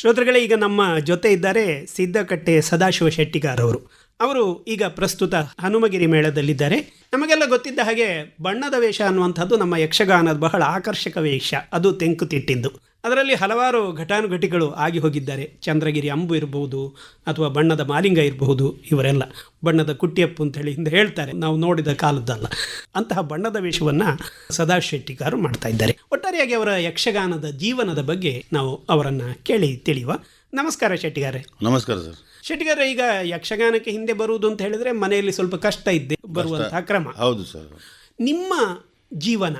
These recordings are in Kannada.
ಶ್ರೋತೃಗಳೇ, ಈಗ ನಮ್ಮ ಜೊತೆ ಇದ್ದಾರೆ ಸಿದ್ದಕಟ್ಟೆ ಸದಾಶಿವ ಶೆಟ್ಟಿಗಾರ್ ಅವರು ಅವರು ಈಗ ಪ್ರಸ್ತುತ ಹನುಮಗಿರಿ ಮೇಳದಲ್ಲಿದ್ದಾರೆ. ನಮಗೆಲ್ಲ ಗೊತ್ತಿದ್ದ ಹಾಗೆ ಬಣ್ಣದ ವೇಷ ಅನ್ನುವಂಥದ್ದು ನಮ್ಮ ಯಕ್ಷಗಾನದ ಬಹಳ ಆಕರ್ಷಕ ವೇಷ. ಅದು ತೆಂಕುತಿಟ್ಟಿದ್ದು ಅದರಲ್ಲಿ ಹಲವಾರು ಘಟಾನುಘಟಿಗಳು ಆಗಿ ಹೋಗಿದ್ದಾರೆ. ಚಂದ್ರಗಿರಿ ಅಂಬು ಇರಬಹುದು ಅಥವಾ ಬಣ್ಣದ ಮಾಲಿಂಗ ಇರಬಹುದು ಇವರೆಲ್ಲ. ಬಣ್ಣದ ಕುಟ್ಟಿಯಪ್ಪು ಅಂತ ಹೇಳಿ ಹಿಂದೆ ಹೇಳ್ತಾರೆ. ನಾವು ನೋಡಿದ ಕಾಲದ್ದಲ್ಲ. ಅಂತಹ ಬಣ್ಣದ ವೇಷವನ್ನು ಸದಾ ಶೆಟ್ಟಿಗಾರು ಮಾಡ್ತಾ ಇದ್ದಾರೆ. ಒಟ್ಟಾರೆಯಾಗಿ ಅವರ ಯಕ್ಷಗಾನದ ಜೀವನದ ಬಗ್ಗೆ ನಾವು ಅವರನ್ನು ಕೇಳಿ ತಿಳಿಯುವ ನಮಸ್ಕಾರ ಶೆಟ್ಟಿಗಾರೆ. ನಮಸ್ಕಾರ ಸರ್. ಶೆಟ್ಟಿಗಾರ ಈಗ ಯಕ್ಷಗಾನಕ್ಕೆ ಹಿಂದೆ ಬರುವುದು ಅಂತ ಹೇಳಿದ್ರೆ ಮನೆಯಲ್ಲಿ ಸ್ವಲ್ಪ ಕಷ್ಟ ಇದ್ದೆ ಬರುವಂತಹ ಕ್ರಮ. ಹೌದು ಸರ್. ನಿಮ್ಮ ಜೀವನ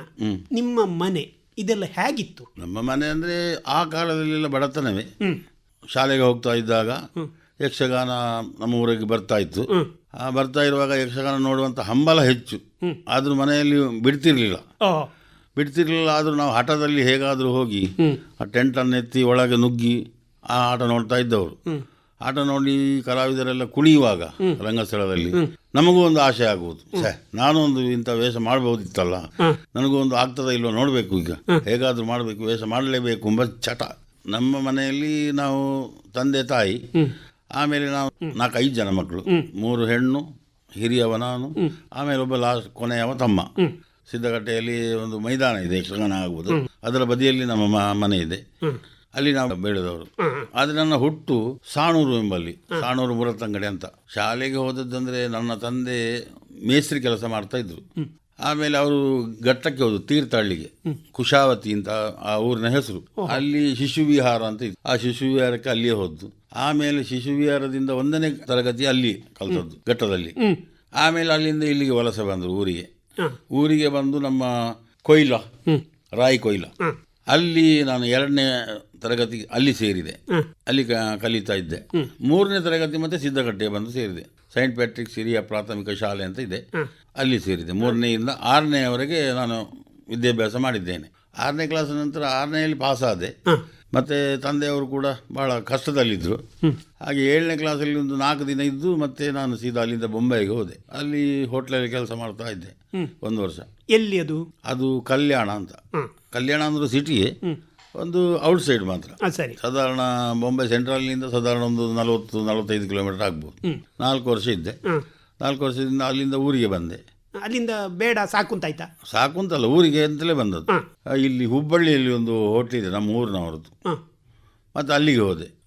ನಿಮ್ಮ ಮನೆ ಇದೆಲ್ಲ ಹೇಗಿತ್ತು? ನಮ್ಮ ಮನೆ ಅಂದರೆ ಆ ಕಾಲದಲ್ಲೆಲ್ಲ ಬಡತನವೇ. ಶಾಲೆಗೆ ಹೋಗ್ತಾ ಇದ್ದಾಗ ಯಕ್ಷಗಾನ ನಮ್ಮ ಊರಿಗೆ ಬರ್ತಾ ಇತ್ತು. ಆ ಬರ್ತಾ ಇರುವಾಗ ಯಕ್ಷಗಾನ ನೋಡುವಂಥ ಹಂಬಲ ಹೆಚ್ಚು. ಆದರೂ ಮನೆಯಲ್ಲಿ ಬಿಡ್ತಿರ್ಲಿಲ್ಲ. ಬಿಡ್ತಿರ್ಲಿಲ್ಲ ಆದರೂ ನಾವು ಹಠದಲ್ಲಿ ಹೇಗಾದರೂ ಹೋಗಿ ಆ ಟೆಂಟನ್ನು ಎತ್ತಿ ಒಳಗೆ ನುಗ್ಗಿ ಆ ಆಟ ನೋಡ್ತಾ ಇದ್ದವರು. ಆಟ ನೋಡಿ ಕಲಾವಿದರೆಲ್ಲ ಕುಣಿಯುವಾಗ ರಂಗಸ್ಥಳದಲ್ಲಿ ನಮಗೂ ಒಂದು ಆಸೆ ಆಗುವುದು. ನಾನು ಒಂದು ಇಂಥ ವೇಷ ಮಾಡಬಹುದಿತ್ತಲ್ಲ? ನನಗೂ ಒಂದು ಆಗ್ತದ ಇಲ್ವೋ ನೋಡಬೇಕು ಈಗ. ಹೇಗಾದರೂ ಮಾಡಬೇಕು ವೇಷ ಮಾಡಲೇಬೇಕು ಎಂಬ ಚಟ. ನಮ್ಮ ಮನೆಯಲ್ಲಿ ನಾವು ತಂದೆ ತಾಯಿ ಆಮೇಲೆ ನಾವು ನಾಲ್ಕೈದು ಜನ ಮಕ್ಕಳು. ಮೂರು ಹೆಣ್ಣು ಹಿರಿಯವ ನಾನು ಆಮೇಲೆ ಒಬ್ಬ ಲಾಸ್ಟ್ ಕೊನೆಯವ ತಮ್ಮ. ಸಿದ್ದಗಟ್ಟೆಯಲ್ಲಿ ಒಂದು ಮೈದಾನ ಇದೆ ಯಕ್ಷಗಾನ ಆಗುವುದು ಅದರ ಬದಿಯಲ್ಲಿ ನಮ್ಮ ಮನೆ ಇದೆ. ಅಲ್ಲಿ ನಾವು ಬೆಳೆದವರು. ಆದ್ರೆ ನನ್ನ ಹುಟ್ಟು ಸಾಣೂರು ಎಂಬಲ್ಲಿ ಸಾಣೂರು ಮುರತಂಗಡಿ ಅಂತ. ಶಾಲೆಗೆ ಹೋದದ್ದಂದ್ರೆ ನನ್ನ ತಂದೆ ಮೇಸ್ತ್ರಿ ಕೆಲಸ ಮಾಡ್ತಾ ಇದ್ರು. ಆಮೇಲೆ ಅವರು ಘಟ್ಟಕ್ಕೆ ಹೋದ್ರು ತೀರ್ಥಹಳ್ಳಿಗೆ. ಕುಶಾವತಿ ಅಂತ ಆ ಊರಿನ ಹೆಸರು. ಅಲ್ಲಿ ಶಿಶು ವಿಹಾರ ಅಂತ ಇತ್ತು. ಆ ಶಿಶು ವಿಹಾರಕ್ಕೆ ಅಲ್ಲಿಯೇ ಹೋದ್ದು. ಆಮೇಲೆ ಶಿಶು ವಿಹಾರದಿಂದ ಒಂದನೇ ತರಗತಿ ಅಲ್ಲಿ ಕಲ್ತದ್ದು ಘಟ್ಟದಲ್ಲಿ. ಆಮೇಲೆ ಅಲ್ಲಿಂದ ಇಲ್ಲಿಗೆ ವಲಸೆ ಬಂದರು ಊರಿಗೆ. ಊರಿಗೆ ಬಂದು ನಮ್ಮ ಕೊಯ್ಲ ರಾಯಿ ಕೊಯ್ಲ. ಅಲ್ಲಿ ನಾನು ಎರಡನೇ ತರಗತಿ ಅಲ್ಲಿ ಸೇರಿದೆ. ಅಲ್ಲಿ ಕಲಿತಾ ಇದ್ದೆ. ಮೂರನೇ ತರಗತಿ ಮತ್ತೆ ಸಿದ್ದಗಟ್ಟೆ ಬಂದು ಸೇರಿದೆ. ಸೈಂಟ್ ಪ್ಯಾಟ್ರಿಕ್ಸ್ ಹಿರಿಯ ಪ್ರಾಥಮಿಕ ಶಾಲೆ ಅಂತ ಇದೆ. ಅಲ್ಲಿ ಸೇರಿದೆ. ಮೂರನೆಯಿಂದ ಆರನೆಯವರೆಗೆ ನಾನು ವಿದ್ಯಾಭ್ಯಾಸ ಮಾಡಿದ್ದೇನೆ. ಆರನೇ ಕ್ಲಾಸ್ ನಂತರ ಆರನೆಯಲ್ಲಿ ಪಾಸ್ ಆದೆ. ಮತ್ತೆ ತಂದೆಯವರು ಕೂಡ ಬಹಳ ಕಷ್ಟದಲ್ಲಿದ್ದರು ಹಾಗೆ ಏಳನೇ ಕ್ಲಾಸಲ್ಲಿ ಒಂದು ನಾಲ್ಕು ದಿನ ಇದ್ದು ಮತ್ತೆ ನಾನು ಸೀದಾ ಅಲ್ಲಿಂದ ಬೊಂಬೈಗೆ ಹೋದೆ. ಅಲ್ಲಿ ಹೋಟ್ಲಲ್ಲಿ ಕೆಲಸ ಮಾಡ್ತಾ ಇದ್ದೆ ಒಂದು ವರ್ಷ. ಎಲ್ಲಿ ಅದು? ಅದು ಕಲ್ಯಾಣ ಅಂತ. ಕಲ್ಯಾಣ ಅಂದ್ರೆ ಸಿಟಿಯೇ ಒಂದು ಔಟ್ ಸೈಡ್ ಮಾತ್ರ. ಸರಿ. ಸಾಧಾರಣ ಬೊಂಬೈ ಸೆಂಟ್ರಲ್ನಿಂದ ಸಾಧಾರಣ ಒಂದು ನಲವತ್ತು ನಲವತ್ತೈದು ಕಿಲೋಮೀಟರ್ ಆಗ್ಬೋದು. ನಾಲ್ಕು ವರ್ಷ ಇದ್ದೆ. ನಾಲ್ಕು ವರ್ಷದಿಂದ ಅಲ್ಲಿಂದ ಊರಿಗೆ ಬಂದೆ. ಅಲ್ಲಿಂದ ಬೇಡ ಸಾಕು ಅಂತ ಆಯ್ತಾ? ಸಾಕು ಅಂತಲ್ಲ ಊರಿಗೆ ಅಂತಲೇ ಬಂದದ್ದು. ಇಲ್ಲಿ ಹುಬ್ಬಳ್ಳಿಯಲ್ಲಿ ಒಂದು ಹೋಟ್ಲ್ ಇದೆ ನಮ್ಮ ಊರಿನವರದ್ದು. ಮತ್ತೆ ಅಲ್ಲಿಗೆ ಹೋದೆ.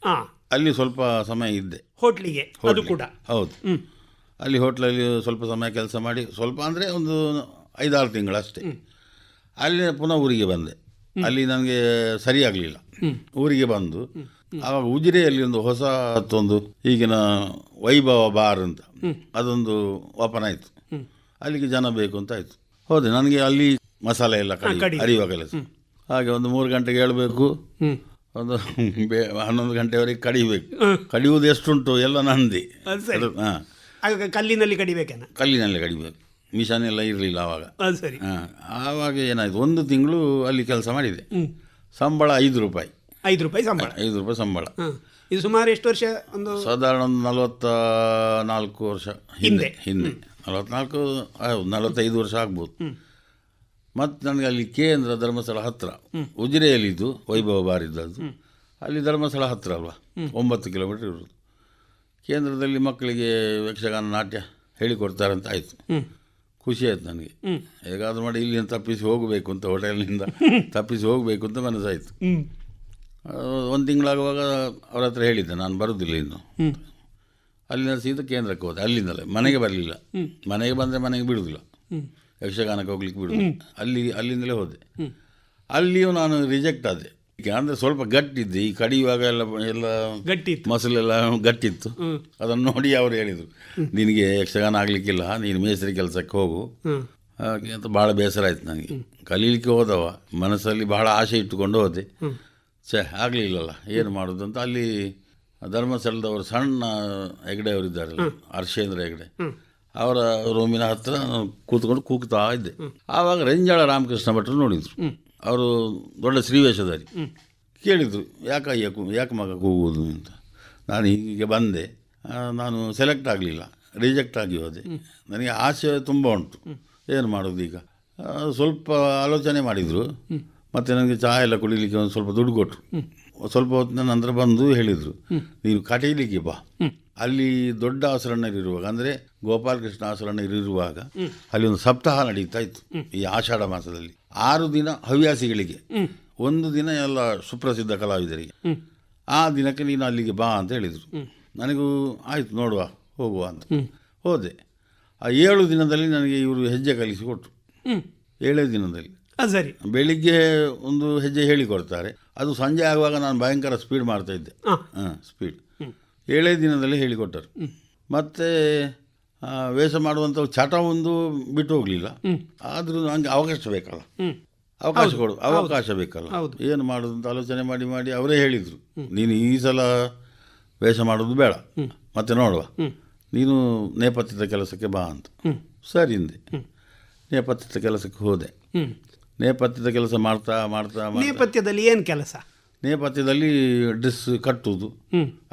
ಅಲ್ಲಿ ಸ್ವಲ್ಪ ಸಮಯ ಇದ್ದೆ. ಹೋಟ್ಲಿಗೆ ಅದು ಕೂಡ. ಹೌದು. ಅಲ್ಲಿ ಹೋಟ್ಲಲ್ಲಿ ಸ್ವಲ್ಪ ಸಮಯ ಕೆಲಸ ಮಾಡಿ ಸ್ವಲ್ಪ ಅಂದರೆ ಒಂದು ಐದಾರು ತಿಂಗಳಷ್ಟೇ. ಅಲ್ಲಿ ಪುನಃ ಊರಿಗೆ ಬಂದೆ. ಅಲ್ಲಿ ನನಗೆ ಸರಿಯಾಗಲಿಲ್ಲ. ಊರಿಗೆ ಬಂದು ಆವಾಗ ಉಜಿರೆಯಲ್ಲಿ ಒಂದು ಹೊಸ ಒಂದು ಈಗಿನ ವೈಭವ ಬಾರ್ ಅಂತ ಅದೊಂದು ಓಪನ್ ಆಯಿತು. ಅಲ್ಲಿಗೆ ಜನ ಬೇಕು ಅಂತ ಆಯಿತು. ಹೌದು ನನಗೆ ಅಲ್ಲಿ ಮಸಾಲೆ ಎಲ್ಲ ಕಡಿ. ಅರಿಯುವ ಕೆಲಸ. ಹಾಗೆ ಒಂದು ಮೂರು ಗಂಟೆಗೆ ಹೇಳಬೇಕು. ಒಂದು ಹನ್ನೊಂದು ಗಂಟೆವರೆಗೆ ಕಡಿಬೇಕು. ಕಡಿಯುವುದು ಎಷ್ಟುಂಟು ಎಲ್ಲ ನಂದಿ. ಕಲ್ಲಿನಲ್ಲಿ ಕಡಿಬೇಕೇನ? ಕಲ್ಲಿನಲ್ಲಿ ಕಡಿಬೇಕು. ಮಿಷನ್ ಎಲ್ಲ ಇರಲಿಲ್ಲ ಆವಾಗ ಅದು ಸರಿ. ಹಾಂ ಆವಾಗ ಏನಾಯಿತು ಒಂದು ತಿಂಗಳು ಅಲ್ಲಿ ಕೆಲಸ ಮಾಡಿದೆ. ಸಂಬಳ ಐದು ರೂಪಾಯಿ. ಐದು ರೂಪಾಯಿ ಸಂಬಳ. ಐದು ರೂಪಾಯಿ ಸಂಬಳ. ಇದು ಸುಮಾರು ಎಷ್ಟು ವರ್ಷ? ಒಂದು ಸಾಧಾರಣ ಒಂದು ನಲವತ್ತ ನಾಲ್ಕು ವರ್ಷ ಹಿಂದೆ ಹಿಂದೆ. ನಲವತ್ನಾಲ್ಕು ಹೌದು ನಲವತ್ತೈದು ವರ್ಷ ಆಗ್ಬೋದು. ಮತ್ತು ನನಗೆ ಅಲ್ಲಿ ಕೇಂದ್ರ ಧರ್ಮಸ್ಥಳ ಹತ್ತಿರ ಉಜಿರೆಯಲ್ಲಿದ್ದು ವೈಭವ ಬಾರಿದ್ದದ್ದು. ಅಲ್ಲಿ ಧರ್ಮಸ್ಥಳ ಹತ್ತಿರ ಅಲ್ವಾ? ಒಂಬತ್ತು ಕಿಲೋಮೀಟರ್ ಇರೋದು ಕೇಂದ್ರದಲ್ಲಿ ಮಕ್ಕಳಿಗೆ ಯಕ್ಷಗಾನ ನಾಟ್ಯ ಹೇಳಿಕೊಡ್ತಾರಂತ ಆಯಿತು. ಖುಷಿ ಆಯ್ತು ನನಗೆ. ಹೇಗಾದ್ರೂ ಮಾಡಿ ಇಲ್ಲಿಂದ ತಪ್ಪಿಸಿ ಹೋಗಬೇಕು ಅಂತ ಹೋಟೆಲ್ನಿಂದ ತಪ್ಪಿಸಿ ಹೋಗಬೇಕು ಅಂತ ಮನಸ್ಸಾಯಿತು. ಒಂದು ತಿಂಗಳಾಗುವಾಗ ಅವ್ರ ಹತ್ರ ಹೇಳಿದ್ದೆ ನಾನು ಬರೋದಿಲ್ಲ ಇನ್ನು. ಅಲ್ಲಿಂದ ಸೀದಾ ಕೇಂದ್ರಕ್ಕೆ ಹೋದೆ. ಅಲ್ಲಿಂದಲೇ ಮನೆಗೆ ಬರಲಿಲ್ಲ. ಮನೆಗೆ ಬಂದರೆ ಮನೆಗೆ ಬಿಡುವುದಿಲ್ಲ ಯಕ್ಷಗಾನಕ್ಕೆ ಹೋಗ್ಲಿಕ್ಕೆ ಬಿಡುವುದಿಲ್ಲ ಅಲ್ಲಿ ಅಲ್ಲಿಂದಲೇ ಹೋದೆ. ಅಲ್ಲಿಯೂ ನಾನು ರಿಜೆಕ್ಟ್ ಆದೆ. ಅಂದರೆ ಸ್ವಲ್ಪ ಗಟ್ಟಿದ್ದೆ ಈ ಕಡಿಯುವಾಗ ಎಲ್ಲ ಎಲ್ಲ ಗಟ್ಟಿ ಮಸಲ್ ಮಸಲೆಲ್ಲ ಗಟ್ಟಿತ್ತು. ಅದನ್ನು ನೋಡಿ ಅವರು ಹೇಳಿದರು. ನಿನಗೆ ಯಕ್ಷಗಾನ ಆಗಲಿಕ್ಕಿಲ್ಲ ನೀನು ಮೇಸ್ತ್ರಿ ಕೆಲಸಕ್ಕೆ ಹೋಗು. ಅಂತ ಭಾಳ ಬೇಸರ ಆಯ್ತು ನನಗೆ. ಕಲೀಲಿಕ್ಕೆ ಹೋದವ ಮನಸ್ಸಲ್ಲಿ ಬಹಳ ಆಸೆ ಇಟ್ಟುಕೊಂಡು ಹೋದೆ. ಛೇ ಆಗಲಿಲ್ಲಲ್ಲ ಏನು ಮಾಡೋದು ಅಂತ ಅಲ್ಲಿ ಧರ್ಮಸ್ಥಳದವರು ಸಣ್ಣ ಹೆಗಡೆಯವರು ಇದ್ದಾರೆ ಹರ್ಷೇಂದ್ರ ಹೆಗಡೆ. ಅವರ ರೂಮಿನ ಹತ್ರ ನಾನು ಕೂತ್ಕೊಂಡು ಕೂಗ್ತಾ ಇದ್ದೆ. ಆವಾಗ ರಂಜಾಳ ರಾಮಕೃಷ್ಣ ಭಟ್ರು ನೋಡಿದರು. ಅವರು ದೊಡ್ಡ ಶ್ರೀವೇಷಧಾರಿ. ಕೇಳಿದರು ಯಾಕೆ ಯಾಕೆ ಮಗ ಕೂಗುವುದು ಅಂತ. ನಾನು ಹೀಗೆ ಬಂದೆ. ನಾನು ಸೆಲೆಕ್ಟ್ ಆಗಲಿಲ್ಲ ರಿಜೆಕ್ಟ್ ಆಗಿ ಹೋದೆ. ನನಗೆ ಆಸೆ ತುಂಬ ಉಂಟು. ಏನು ಮಾಡೋದು ಈಗ? ಸ್ವಲ್ಪ ಆಲೋಚನೆ ಮಾಡಿದರು. ಮತ್ತು ನನಗೆ ಚಹಾ ಎಲ್ಲ ಕುಡಿಲಿಕ್ಕೆ ಒಂದು ಸ್ವಲ್ಪ ದುಡ್ಡು ಕೊಟ್ಟರು ಸ್ವಲ್ಪ ಹೊತ್ತಿನ ನಂತರ ಬಂದು ಹೇಳಿದರು. ನೀನು ಕಟೀಲಿಗೆ ಬಾ. ಅಲ್ಲಿ ದೊಡ್ಡ ಆಸರಣರಿರುವಾಗ ಅಂದರೆ ಗೋಪಾಲಕೃಷ್ಣ ಆಸರಣರಿರುವಾಗ ಅಲ್ಲಿ ಒಂದು ಸಪ್ತಾಹ ನಡೀತಾ ಇತ್ತು ಈ ಆಷಾಢ ಮಾಸದಲ್ಲಿ. ಆರು ದಿನ ಹವ್ಯಾಸಿಗಳಿಗೆ. ಒಂದು ದಿನ ಎಲ್ಲ ಸುಪ್ರಸಿದ್ಧ ಕಲಾವಿದರಿಗೆ. ಆ ದಿನಕ್ಕೆ ನೀನು ಅಲ್ಲಿಗೆ ಬಾ ಅಂತ ಹೇಳಿದರು. ನನಗೂ ಆಯಿತು ನೋಡುವ ಹೋಗುವ ಅಂತ. ಹೋದೆ. ಆ ಏಳು ದಿನದಲ್ಲಿ ನನಗೆ ಇವರು ಹೆಜ್ಜೆ ಕಲಿಸಿಕೊಟ್ರು ಕೊಟ್ಟರು ಏಳೇ ದಿನದಲ್ಲಿ. ಸರಿ. ಬೆಳಿಗ್ಗೆ ಒಂದು ಹೆಜ್ಜೆ ಹೇಳಿಕೊಡ್ತಾರೆ. ಅದು ಸಂಜೆ ಆಗುವಾಗ ನಾನು ಭಯಂಕರ ಸ್ಪೀಡ್ ಮಾಡ್ತಾ ಇದ್ದೆ. ಹಾಂ. ಸ್ಪೀಡ್ ಏಳೇ ದಿನದಲ್ಲಿ ಹೇಳಿಕೊಟ್ಟರು. ಮತ್ತು ವೇಷ ಮಾಡುವಂಥ ಚಟ ಒಂದು ಬಿಟ್ಟು ಹೋಗಲಿಲ್ಲ. ಆದರೂ ನನಗೆ ಅವಕಾಶ ಬೇಕಲ್ಲ. ಅವಕಾಶ ಕೊಡು ಅವಕಾಶ ಬೇಕಲ್ಲ. ಹೌದು. ಏನು ಮಾಡೋದು ಅಂತ ಆಲೋಚನೆ ಮಾಡಿ ಮಾಡಿ ಅವರೇ ಹೇಳಿದರು. ನೀನು ಈ ಸಲ ವೇಷ ಮಾಡೋದು ಬೇಡ. ಮತ್ತೆ ನೋಡುವ. ನೀನು ನೇಪಥ್ಯದ ಕೆಲಸಕ್ಕೆ ಬಾ ಅಂತ. ಸರಿ ಹಿಂದೆ ನೇಪಥ್ಯದ ಕೆಲಸಕ್ಕೆ ಹೋದೆ. ನೇಪಥ್ಯದ ಕೆಲಸ ಮಾಡ್ತಾ ಮಾಡ್ತಾ ನೇಪಥ್ಯದಲ್ಲಿ ಏನು ಕೆಲಸ? ನೇಪಥ್ಯದಲ್ಲಿ ಡ್ರೆಸ್ ಕಟ್ಟುವುದು.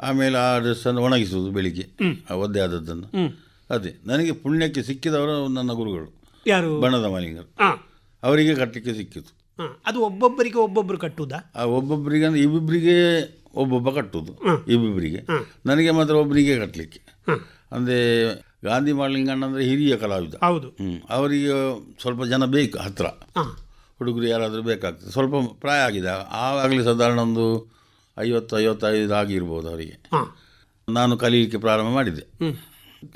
ಆಮೇಲೆ ಆ ಡ್ರೆಸ್ಸನ್ನು ಒಣಗಿಸುವುದು ಬೆಳಿಗ್ಗೆ. ಆ ಒದ್ದೆ ಆದದ್ದನ್ನು. ಅದೇ. ನನಗೆ ಪುಣ್ಯಕ್ಕೆ ಸಿಕ್ಕಿದವರು ನನ್ನ ಗುರುಗಳು. ಯಾರು? ಬಣ್ಣದ ಮಾಲಿಂಗರು. ಅವರಿಗೆ ಕಟ್ಟಲಿಕ್ಕೆ ಸಿಕ್ಕಿತು. ಅದು ಒಬ್ಬೊಬ್ಬರಿಗೆ ಒಬ್ಬೊಬ್ಬರು ಕಟ್ಟುವುದಾ ಆ ಒಬ್ಬೊಬ್ಬರಿಗೆ ಅಂದರೆ ಇಬ್ಬಿಬ್ಬರಿಗೆ ಒಬ್ಬೊಬ್ಬ ಕಟ್ಟುವುದು. ಇಬ್ಬಿಬ್ಬರಿಗೆ ನನಗೆ ಮಾತ್ರ ಒಬ್ಬರಿಗೆ ಕಟ್ಟಲಿಕ್ಕೆ. ಅಂದರೆ ಗಾಂಧಿ ಮಾಲಿಂಗಣ್ಣ ಅಂದರೆ ಹಿರಿಯ ಕಲಾವಿದ. ಹೌದು. ಹ್ಞೂ ಅವರಿಗೆ ಸ್ವಲ್ಪ ಜನ ಬೇಕು ಹತ್ತಿರ ಹುಡುಗರು ಯಾರಾದರೂ ಬೇಕಾಗ್ತದೆ. ಸ್ವಲ್ಪ ಪ್ರಾಯ ಆಗಿದೆ. ಆವಾಗಲೇ ಸಾಧಾರಣ ಒಂದು ಐವತ್ತು ಐವತ್ತೈದು ಆಗಿರ್ಬೋದು ಅವರಿಗೆ. ನಾನು ಕಲಿಯಲಿಕ್ಕೆ ಪ್ರಾರಂಭ ಮಾಡಿದ್ದೆ.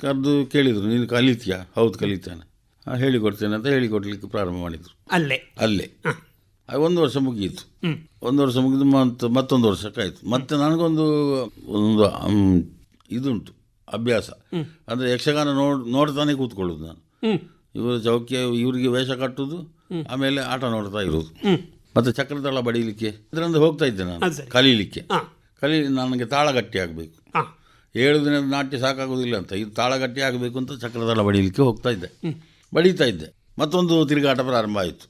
ಕರೆದು ಕೇಳಿದರು ನೀನು ಕಲಿತೀಯಾ? ಹೌದು ಕಲಿತೇನೆ. ಹಾಂ ಹೇಳಿಕೊಡ್ತೇನೆ ಅಂತ ಹೇಳಿಕೊಡ್ಲಿಕ್ಕೆ ಪ್ರಾರಂಭ ಮಾಡಿದರು. ಅಲ್ಲೇ. ಅಲ್ಲೇ. ಒಂದು ವರ್ಷ ಮುಗಿಯಿತು. ಒಂದು ವರ್ಷ ಮುಗಿದು ಮತ್ತು ಮತ್ತೊಂದು ವರ್ಷಕ್ಕಾಯಿತು. ಮತ್ತೆ ನನಗೊಂದು ಒಂದು ಇದುಂಟು ಅಭ್ಯಾಸ. ಅಂದರೆ ಯಕ್ಷಗಾನ ನೋಡ್ ನೋಡ್ತಾನೆ ಕೂತ್ಕೊಳ್ಳೋದು ನಾನು. ಇವರು ಚೌಕಿಯ ಇವರಿಗೆ ವೇಷ ಕಟ್ಟುವುದು ಆಮೇಲೆ ಆಟ ನೋಡ್ತಾ ಇರೋದು. ಮತ್ತೆ ಚಕ್ರತಾಳ ಬಡೀಲಿಕ್ಕೆ ಇದರಿಂದ ಹೋಗ್ತಾ ಇದ್ದೆ ನಾನು. ಕಲೀಲಿಕ್ಕೆ. ಕಲಿ ನನಗೆ ತಾಳಗಟ್ಟಿ ಆಗಬೇಕು. ಏಳು ದಿನದ ನಾಟ್ಯ ಸಾಕಾಗೋದಿಲ್ಲ ಅಂತ ಇದು ತಾಳಗಟ್ಟಿ ಆಗಬೇಕು ಅಂತ ಚಕ್ರತಾಳ ಬಡೀಲಿಕ್ಕೆ ಹೋಗ್ತಾ ಇದ್ದೆ. ಬಡೀತಾ ಇದ್ದೆ. ಮತ್ತೊಂದು ತಿರುಗಾಟ ಪ್ರಾರಂಭ ಆಯಿತು.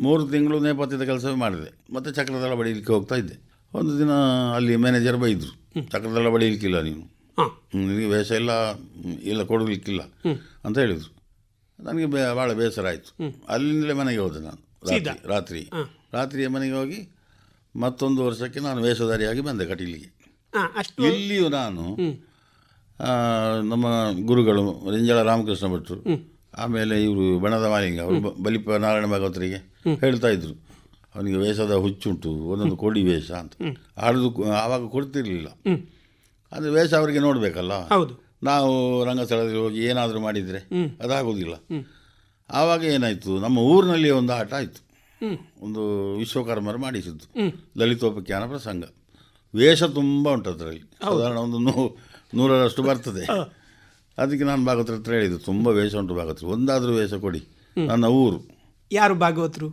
ಮೂರು ತಿಂಗಳು ನೇಪಥ್ಯದ ಕೆಲಸವೇ ಮಾಡಿದೆ. ಮತ್ತೆ ಚಕ್ರತಾಳ ಬಡೀಲಿಕ್ಕೆ ಹೋಗ್ತಾ ಇದ್ದೆ. ಒಂದು ದಿನ ಅಲ್ಲಿ ಮ್ಯಾನೇಜರ್ ಬೈದರು. ಚಕ್ರತಾಳ ಬಡೀಲಿಕ್ಕಿಲ್ಲ ನೀನು. ನಿನಗೆ ವೇಷ ಎಲ್ಲ ಇಲ್ಲ ಕೊಡಲಿಕ್ಕಿಲ್ಲ ಅಂತ ಹೇಳಿದರು. ನನಗೆ ಬೇ ಭಾಳ ಬೇಸರ ಆಯಿತು. ಅಲ್ಲಿಂದಲೇ ಮನೆಗೆ ಹೋದೆ ನಾನು? ರಾತ್ರಿ ರಾತ್ರಿ. ರಾತ್ರಿಯ ಮನೆಗೆ ಹೋಗಿ ಮತ್ತೊಂದು ವರ್ಷಕ್ಕೆ ನಾನು ವೇಷಧಾರಿಯಾಗಿ ಬಂದೆ ಕಟೀಲಿಗೆ. ಇಲ್ಲಿಯೂ ನಾನು ನಮ್ಮ ಗುರುಗಳು ರಿಂಜಳ ರಾಮಕೃಷ್ಣ ಭಟ್ರು ಆಮೇಲೆ ಇವರು ಬಣದ ಮಾಲಿಂಗ ಅವರು ಬಲಿಪ ನಾರಾಯಣ ಭಾಗವತರಿಗೆ ಹೇಳ್ತಾ ಇದ್ರು. ಅವನಿಗೆ ವೇಷದ ಹುಚ್ಚುಂಟು ಒಂದೊಂದು ಕೊಡಿ ವೇಷ ಅಂತ. ಆಡೋದು ಆವಾಗ ಕೊಡ್ತಿರ್ಲಿಲ್ಲ. ಅಂದರೆ ವೇಷ ಅವರಿಗೆ ನೋಡಬೇಕಲ್ಲ. ಹೌದು. ನಾವು ರಂಗಸ್ಥಳದಲ್ಲಿ ಹೋಗಿ ಏನಾದರೂ ಮಾಡಿದರೆ ಅದಾಗೋದಿಲ್ಲ. ಆವಾಗ ಏನಾಯಿತು ನಮ್ಮ ಊರಿನಲ್ಲಿ ಒಂದು ಆಟ ಆಯಿತು. ಒಂದು ವಿಶ್ವಕರ್ಮರು ಮಾಡಿಸಿದ್ದು ಲಲಿತೋಪಖ್ಯಾನ ಪ್ರಸಂಗ. ವೇಷ ತುಂಬ ಉಂಟು ಅದರಲ್ಲಿ. ಸಾಧಾರಣ ಒಂದು ನೂ ನೂರರಷ್ಟು ಬರ್ತದೆ. ಅದಕ್ಕೆ ನಾನು ಭಾಗವತ್ರ ಹತ್ರ ಹೇಳಿದ್ದು ತುಂಬ ವೇಷ ಉಂಟು ಭಾಗವತರು. ಒಂದಾದರೂ ವೇಷ ಕೊಡಿ. ನನ್ನ ಊರು. ಯಾರು ಭಾಗವತರು?